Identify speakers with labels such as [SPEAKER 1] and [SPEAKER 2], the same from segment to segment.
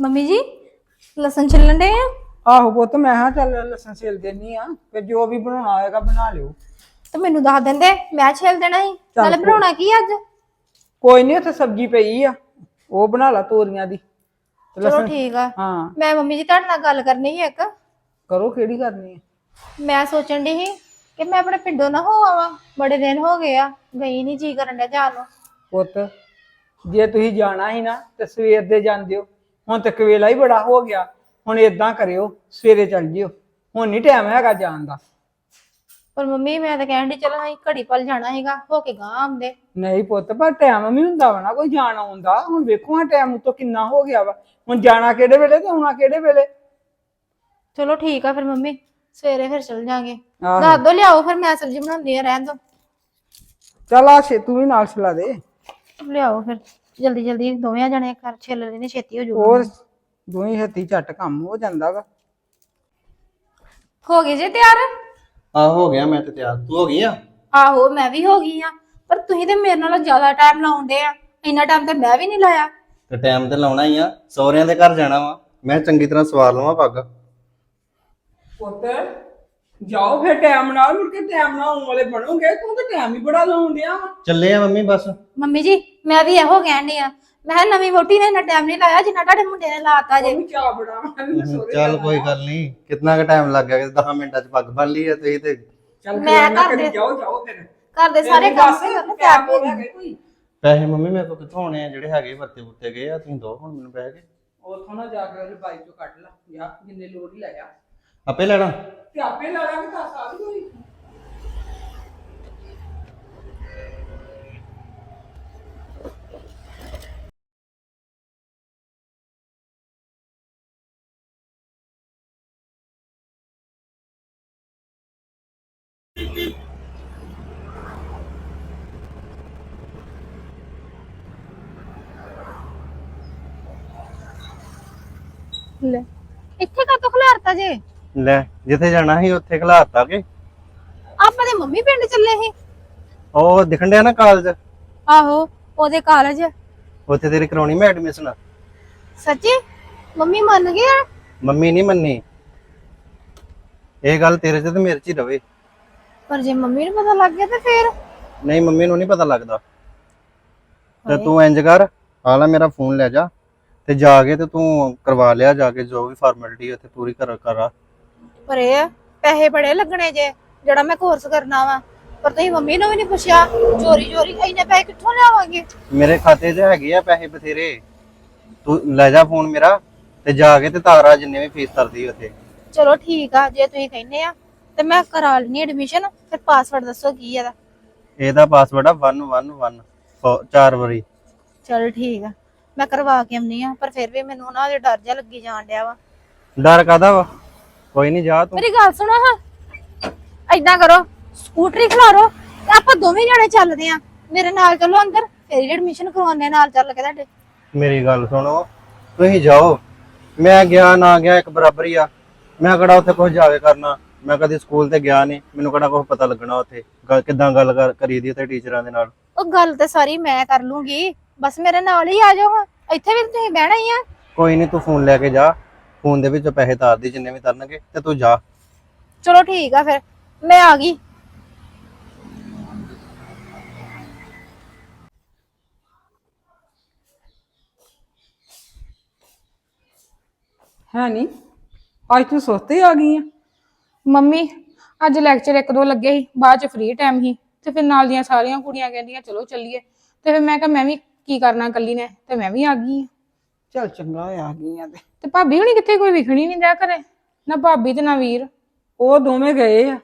[SPEAKER 1] Mummy ਜੀ ਲਸਣ ਛਿੱਲਣ ਦੇ ਆ?
[SPEAKER 2] ਆਹੋ ਪੁੱਤ ਮੈਂ ਹਾਂ ਚੱਲ ਲਸਣ ਛਿਲ ਦੇਣੀ ਆ ਫਿਰ ਜੋ ਵੀ ਬਣਾਉਣਾ ਹੋਏਗਾ ਬਣਾ ਲਿਓ।
[SPEAKER 1] ਤੇ ਮੈਨੂੰ ਦੱਸ ਦਿੰਦੇ ਮੈਂ ਛਿੱਲ ਦੇਣਾ ਸੀ। ਨਾਲੇ ਬਣਾਉਣਾ ਕੀ ਅੱਜ?
[SPEAKER 2] ਕੋਈ ਨਹੀਂ ਉੱਥੇ ਸਬਜ਼ੀ ਪਈ ਆ ਉਹ ਬਣਾ ਲਾ ਤੋਰੀਆਂ ਦੀ।
[SPEAKER 1] ਚਲੋ ਠੀਕ ਆ।
[SPEAKER 2] ਹਾਂ।
[SPEAKER 1] ਮੈਂ ਮੰਮੀ ਜੀ ਤੁਹਾਡੇ ਨਾਲ ਗੱਲ ਕਰਨੀ ਸੀ ਇੱਕ।
[SPEAKER 2] ਕਰੋ ਕਿਹੜੀ ਕਰਨੀ ਹੈ
[SPEAKER 1] ਮੈਂ ਸੋਚਣ ਦੀ ਸੀ ਕਿ ਮੈਂ ਆਪਣੇ ਪਿੰਡੋਂ ਨਾ ਹੋ ਆਵਾਂ ਬੜੇ ਦਿਨ ਹੋ ਗਏ ਆ ਗਈ ਨਹੀਂ ਜੀ ਕਰਨ ਡਿਆ ਜਾਣ ਨੂੰ।
[SPEAKER 2] ਪੁੱਤ ਜੇ ਤੁਸੀਂ ਜਾਣਾ ਸੀ ਨਾ ਤੇ ਸਵੇਰ ਦੇ ਜਾਂਦੇ ਹੋ। ਹੁਣ ਤੱਕ ਵੇਲਾ ਹੀ ਬੜਾ ਹੋ ਗਿਆ। ਹੁਣ ਇਦਾਂ ਕਰਿਓ ਸਵੇਰੇ ਚੱਲ ਜਿਓ। ਹੁਣ ਨਹੀਂ ਟਾਈਮ ਹੈਗਾ ਜਾਣ ਦਾ।
[SPEAKER 1] ਪਰ ਮੰਮੀ ਮੈਂ ਤਾਂ ਕਹਿਣ ਦੀ ਚਲੋ ਅਸੀਂ ਘੜੀ ਪਲ ਜਾਣਾ ਸੀਗਾ ਹੋ ਕੇ ਗਾਂ ਆਉਂਦੇ।
[SPEAKER 2] ਨਹੀਂ ਪੁੱਤ ਪਰ ਟਾਈਮ ਵੀ ਹੁੰਦਾ ਵਾ ਨਾ ਕੋਈ ਜਾਣ ਆਉਂਦਾ ਹੁਣ ਵੇਖੋ ਹਾਂ ਟਾਈਮ ਤੋਂ ਕਿੰਨਾ ਹੋ ਗਿਆ ਵਾ। ਹੁਣ ਜਾਣਾ ਕਿਹੜੇ ਵੇਲੇ ਤੇ ਆਉਣਾ ਕਿਹੜੇ ਵੇਲੇ?
[SPEAKER 1] ਚਲੋ ਠੀਕ ਆ ਫਿਰ ਮੰਮੀ ਸਵੇਰੇ ਫਿਰ ਚੱਲ ਜਾਾਂਗੇ।
[SPEAKER 2] ਆਹੋ।
[SPEAKER 1] ਦੱਸ ਦੋ ਲਿਆਓ ਫਿਰ ਮੈਂ ਸਬਜ਼ੀ ਬਣਾਉਂਦੀ ਆ ਰਹਿਣ ਦੋ।
[SPEAKER 2] ਚੱਲ ਆ ਛੇ ਤੂੰ ਵੀ ਨਾਲ ਛਲਾ ਦੇ।
[SPEAKER 1] ਲਿਆਓ ਫਿਰ। ਜਲਦੀ ਜਲਦੀ ਦੋਵੇਂ ਜਣੇ ਕਰ ਛਿੱਲ ਲੈਣੇ ਛੇਤੀ ਹੋ ਜਾਊਗਾ।
[SPEAKER 2] ਹੋਰ ਦੋਹੀਂ ਹੱਥੀ ਝੱਟ ਕੰਮ ਹੋ ਜਾਂਦਾ ਵਾ।
[SPEAKER 1] ਹੋ ਗਏ ਜੇ ਤਿਆਰ?
[SPEAKER 3] ਆ ਹੋ ਗਿਆ ਮੈਂ ਤੇ ਤਿਆਰ। ਤੂੰ ਹੋ ਗਈ ਆ?
[SPEAKER 1] ਆਹੋ ਮੈਂ ਵੀ ਹੋ ਗਈ ਆ। ਪਰ ਤੁਸੀਂ ਤੇ ਮੇਰੇ ਨਾਲੋਂ ਜ਼ਿਆਦਾ ਟਾਈਮ ਲਾਉਂਦੇ ਆ। ਇੰਨਾ ਟਾਈਮ ਤੇ ਮੈਂ ਵੀ ਨਹੀਂ ਲਾਇਆ।
[SPEAKER 3] ਤੇ ਟਾਈਮ ਤੇ ਲਾਉਣਾ ਹੀ ਆ। ਸਹੁਰਿਆਂ ਦੇ ਘਰ ਜਾਣਾ ਵਾ। ਮੈਂ ਚੰਗੀ ਤਰ੍ਹਾਂ ਸਵਾਰ ਲਵਾਂ ਪੱਗ।
[SPEAKER 2] ਪੁੱਤ ਜਾਓ ਫਿਰ ਟਾਈਮ ਨਾਲ। ਮੁੜ ਕੇ ਟਾਈਮ ਨਾਲ ਆਉਣ ਵਾਲੇ ਬਣੋਗੇ। ਤੂੰ ਤਾਂ ਟਾਈਮ ਹੀ ਬੜਾ ਵਾ।
[SPEAKER 3] ਚੱਲੇ ਆ ਮੰਮੀ ਬਸ।
[SPEAKER 1] ਮੰਮੀ ਜੀ ਮੈਂ ਵੀ ਇਹੋ ਕਹਿਣ ਆ। ਮੈਂ ਕਿਹਾ ਨਵੀਂ ਵੋਟੀ ਨੇ ਇੰਨਾ ਟਾਈਮ ਨਹੀਂ ਲਾਇਆ ਜਿੰਨਾ ਤੁਹਾਡੇ ਮੁੰਡੇ ਨੇ ਲਾਤਾ ਜੇ।
[SPEAKER 2] ਚਾਹ ਬੜਾ ਮੈਂ
[SPEAKER 3] ਚੱਲ ਕੋਈ ਗੱਲ ਨਹੀਂ ਕਿੰਨਾ ਕੁ ਟਾਈਮ ਲੱਗ ਗਿਆ ਕਿ 10 ਮਿੰਟਾਂ ਚ ਪੱਗ ਬੰਨ ਲਈ ਆ ਤੁਸੀਂ ਤੇ।
[SPEAKER 2] ਚੱਲ
[SPEAKER 1] ਮੈਂ
[SPEAKER 2] ਮੈਂ
[SPEAKER 1] ਘਰ ਦੇ-
[SPEAKER 2] ਜਾਓ ਜਾਓ ਫਿਰ।
[SPEAKER 1] ਘਰ ਦੇ ਸਾਰੇ ਕੰਮ ਤੇ ਕਰਨੇ ਤਿਆਰ ਹੋ ਗਏ
[SPEAKER 2] ਗਏ ਕੋਈ।
[SPEAKER 3] ਪੈਸੇ ਮੰਮੀ ਮੇਰੇ ਕੋਲ ਕਿੱਥੋਂ ਆਉਣੇ ਆ? ਜਿਹੜੇ ਹੈਗੇ ਵਰਤੇ ਵੁਰਤੇ ਗਏ ਆ ਤੁਸੀਂ ਦੋ ਹੁਣ ਮੈਨੂੰ ਪੈਸੇ
[SPEAKER 2] ਉਥੋਂ ਨਾ ਜਾ ਕੇ ਉਹਦੇ ਬਾਈਕ ਚੋਂ ਕੱਢ ਲਾ ਯਾ ਜਿੰਨੇ ਲੋੜ ਹੀ ਲਾਇਆ
[SPEAKER 3] ਆਪੇ ਲੈਣਾ?
[SPEAKER 2] ਤੇ ਆਪੇ ਲਾ ਲਾਂਗੇ ਤਾਂ ਸਾਰੀ ਕੋਈ
[SPEAKER 1] ਲੈ। ਇੱਥੇ ਕਾ ਖਲਾਰਤਾ ਜੇ?
[SPEAKER 3] ਲੈ ਜਿੱਥੇ ਜਾਣਾ ਸੀ ਉੱਥੇ ਖਲਾਤਾ ਕੇ?
[SPEAKER 1] ਆਪਾਂ ਦੇ ਮੰਮੀ ਪਿੰਡ ਚੱਲੇ ਸੀ।
[SPEAKER 3] ਉਹ ਦਿਖਣ ਡਿਆ ਨਾ ਕਾਲਜ?
[SPEAKER 1] ਆਹੋ ਉਹਦੇ ਕਾਲਜ।
[SPEAKER 3] ਉੱਥੇ ਤੇਰੀ ਕਰਾਉਣੀ ਮੈਂ ਐਡਮਿਸ਼ਨ
[SPEAKER 1] ਸੱਚੀ? ਮੰਮੀ ਮੰਨ ਗਏ ਆ?
[SPEAKER 3] ਮੰਮੀ ਨਹੀਂ ਮੰਨੀ। ਇਹ ਗੱਲ ਤੇਰੇ 'ਚ ਤੇ ਮੇਰੇ 'ਚ ਹੀ ਰਵੇ।
[SPEAKER 1] ਪਰ ਜੇ ਮੰਮੀ ਨੂੰ ਪਤਾ ਲੱਗ ਗਿਆ ਤੇ ਫੇਰ?
[SPEAKER 3] ਨਹੀਂ ਮੰਮੀ ਨੂੰ ਨਹੀਂ ਪਤਾ ਲੱਗਦਾ। ਤੇ ਤੂੰ ਇੰਜ ਕਰ। ਆ ਲੈ ਮੇਰਾ ਫੋਨ ਲੈ ਜਾ। ਤੇ ਜਾ ਕੇ ਤੇ ਤੂੰ ਕਰਵਾ ਲਿਆ ਜਾ ਕੇ ਜੋ ਵੀ ਫਾਰਮੈਲਿਟੀ ਉੱਥੇ ਪੂਰੀ ਕਰ ਕਰਾ
[SPEAKER 1] ਪਰ ਇਹ ਆ, ਪੈਸੇ ਬੜੇ ਲੱਗਣੇ ਜੇ ਜਿਹੜਾ ਮੈਂ ਕੋਰਸ ਕਰਨਾ ਵਾ। ਪਰ ਤੁਸੀਂ ਮੰਮੀ ਨੂੰ ਵੀ ਨਹੀਂ ਪੁੱਛਿਆ ਚੋਰੀ ਚੋਰੀ ਇੰਨੇ ਪੈਸੇ ਕਿੱਥੋਂ ਲਿਆਵਾਂਗੇ?
[SPEAKER 3] ਮੇਰੇ ਖਾਤੇ 'ਚ ਹੈਗੇ ਆ ਪੈਸੇ ਬਥੇਰੇ। ਤੂੰ ਲੈ ਜਾ ਫੋਨ ਮੇਰਾ ਤੇ ਜਾ ਕੇ ਤੇ ਤਾਰਾ ਜਿੰਨੇ ਵੀ ਫੀਸ ਤਰਦੀ ਉੱਥੇ।
[SPEAKER 1] ਚਲੋ ਠੀਕ ਆ ਜੇ ਤੁਸੀਂ ਕਹਿੰਦੇ ਆ ਤੇ ਮੈਂ ਕਰਾ ਲੈਣੀ ਐਡਮਿਸ਼ਨ ਫਿਰ ਪਾਸਵਰਡ ਦੱਸੋ ਕੀ ਇਹਦਾ।
[SPEAKER 3] ਇਹਦਾ ਪਾਸਵਰਡ ਆ 111 ਫੋ- ਚਾਰ ਵਾਰੀ।
[SPEAKER 1] ਚਲ ਠੀਕ ਆ। ਮੈਂ ਕਰਵਾ ਕੇ ਆਉਣੀ ਆ ਪਰ ਫਿਰ ਵੀ ਮੈਨੂੰ ਨਾ ਜੇ ਡਰ ਜਾ ਲੱਗੀ ਜਾਣ ਡਿਆ ਵਾ।
[SPEAKER 3] ਡਰ ਕਾਦਾ ਵਾ? ਕੋਈ ਨਹੀਂ ਜਾ ਤੂੰ।
[SPEAKER 1] ਮੇਰੀ ਗੱਲ ਸੁਣੋ ਹਾਂ। ਏਦਾਂ ਕਰੋ ਸਕੂਟਰੀ ਖਲਾਰੋ ਤੇ ਆਪਾਂ ਦੋਵੇਂ ਜਣੇ ਚੱਲਦੇ ਆ ਮੇਰੇ ਨਾਲ ਚਲੋ ਅੰਦਰ ਫਿਰ ਐਡਮਿਸ਼ਨ ਕਰਵਾਉਂਦੇ ਆ ਨਾਲ ਚੱਲ ਕੇ ਤੁਹਾਡੇ।
[SPEAKER 3] ਮੇਰੀ ਗੱਲ ਸੁਣੋ ਤੁਸੀਂ ਜਾਓ। ਮੈਂ ਗਿਆ ਨਾ ਗਿਆ ਇੱਕ ਬਰਾਬਰ ਹੀ ਆ। ਮੈਂ ਕਿਹੜਾ ਉੱਥੇ ਕੁਝ ਜਾਵੇ ਕਰਨਾ? ਮੈਂ ਕਦੀ ਸਕੂਲ ਤੇ ਗਿਆ ਨਹੀਂ ਮੈਨੂੰ ਕਿਹੜਾ ਕੁਝ ਪਤਾ ਲੱਗਣਾ ਉੱਥੇ? ਗੱਲ- ਕਿੱਦਾਂ ਗੱਲ ਕਰ- ਕਰੀਦੀ ਉੱਥੇ ਟੀਚਰਾਂ ਦੇ ਨਾਲ?
[SPEAKER 1] ਉਹ ਗੱਲ ਤੇ ਸਾਰੀ ਮੈਂ ਕਰ ਲੂੰਗੀ। ਬਸ ਮੇਰੇ ਨਾਲ ਹੀ ਆ ਜਾਓ ਹਾਂ ਇੱਥੇ ਵੀ ਤੁਸੀਂ ਬਹਿਣਾ ਹੀ ਆ।
[SPEAKER 3] ਕੋਈ ਨਹੀਂ ਤੂੰ ਫੋਨ ਲੈ ਕੇ ਜਾ। ਫੋਨ ਦੇ ਵਿੱਚੋਂ ਪੈਸੇ ਤਾਰ ਦੀ ਜਿੰਨੇ ਵੀ ਤਰਨਗੇ ਤੇ ਤੂੰ ਜਾ।
[SPEAKER 1] ਚਲੋ ਠੀਕ ਆ ਫਿਰ। ਮੈਂ ਆ ਗਈ।
[SPEAKER 2] ਹੈ ਨਹੀਂ ਅੱਜ ਤੂੰ ਸੁਸਤੇ ਆ ਗਈ ਆ।
[SPEAKER 4] ਮੰਮੀ ਅੱਜ ਲੈਕਚਰ ਇੱਕ ਦੋ ਲੱਗੇ ਸੀ ਬਾਅਦ ਚ ਫ੍ਰੀ ਟਾਈਮ ਸੀ। ਤੇ ਫਿਰ ਨਾਲ ਦੀਆਂ ਸਾਰੀਆਂ ਕੁੜੀਆਂ ਕਹਿੰਦੀਆਂ ਚਲੋ ਚੱਲੀਏ। ਤੇ ਫਿਰ ਮੈਂ ਕਿਹਾ ਮੈਂ ਵੀ ਕੀ ਕਰਨਾ ਇਕੱਲੀ ਨੇ? ਤੇ ਮੈਂ ਵੀ ਆ ਗਈ ਆਂ।
[SPEAKER 2] ਚੱਲ ਚੰਗਾ ਹੋਇਆ ਆ ਗਈ ਆ ਤੇ।
[SPEAKER 4] ਤੇ ਭਾਬੀ ਹੁਣੀ ਕਿੱਥੇ ਕੋਈ ਵਿਖਣੀ ਨਹੀਂ ਦਿਆ ਕਰੇ? ਨਾ ਭਾਬੀ ਤੇ ਨਾ ਵੀਰ।
[SPEAKER 2] ਉਹ ਦੋਵੇਂ ਗਏ ਆ।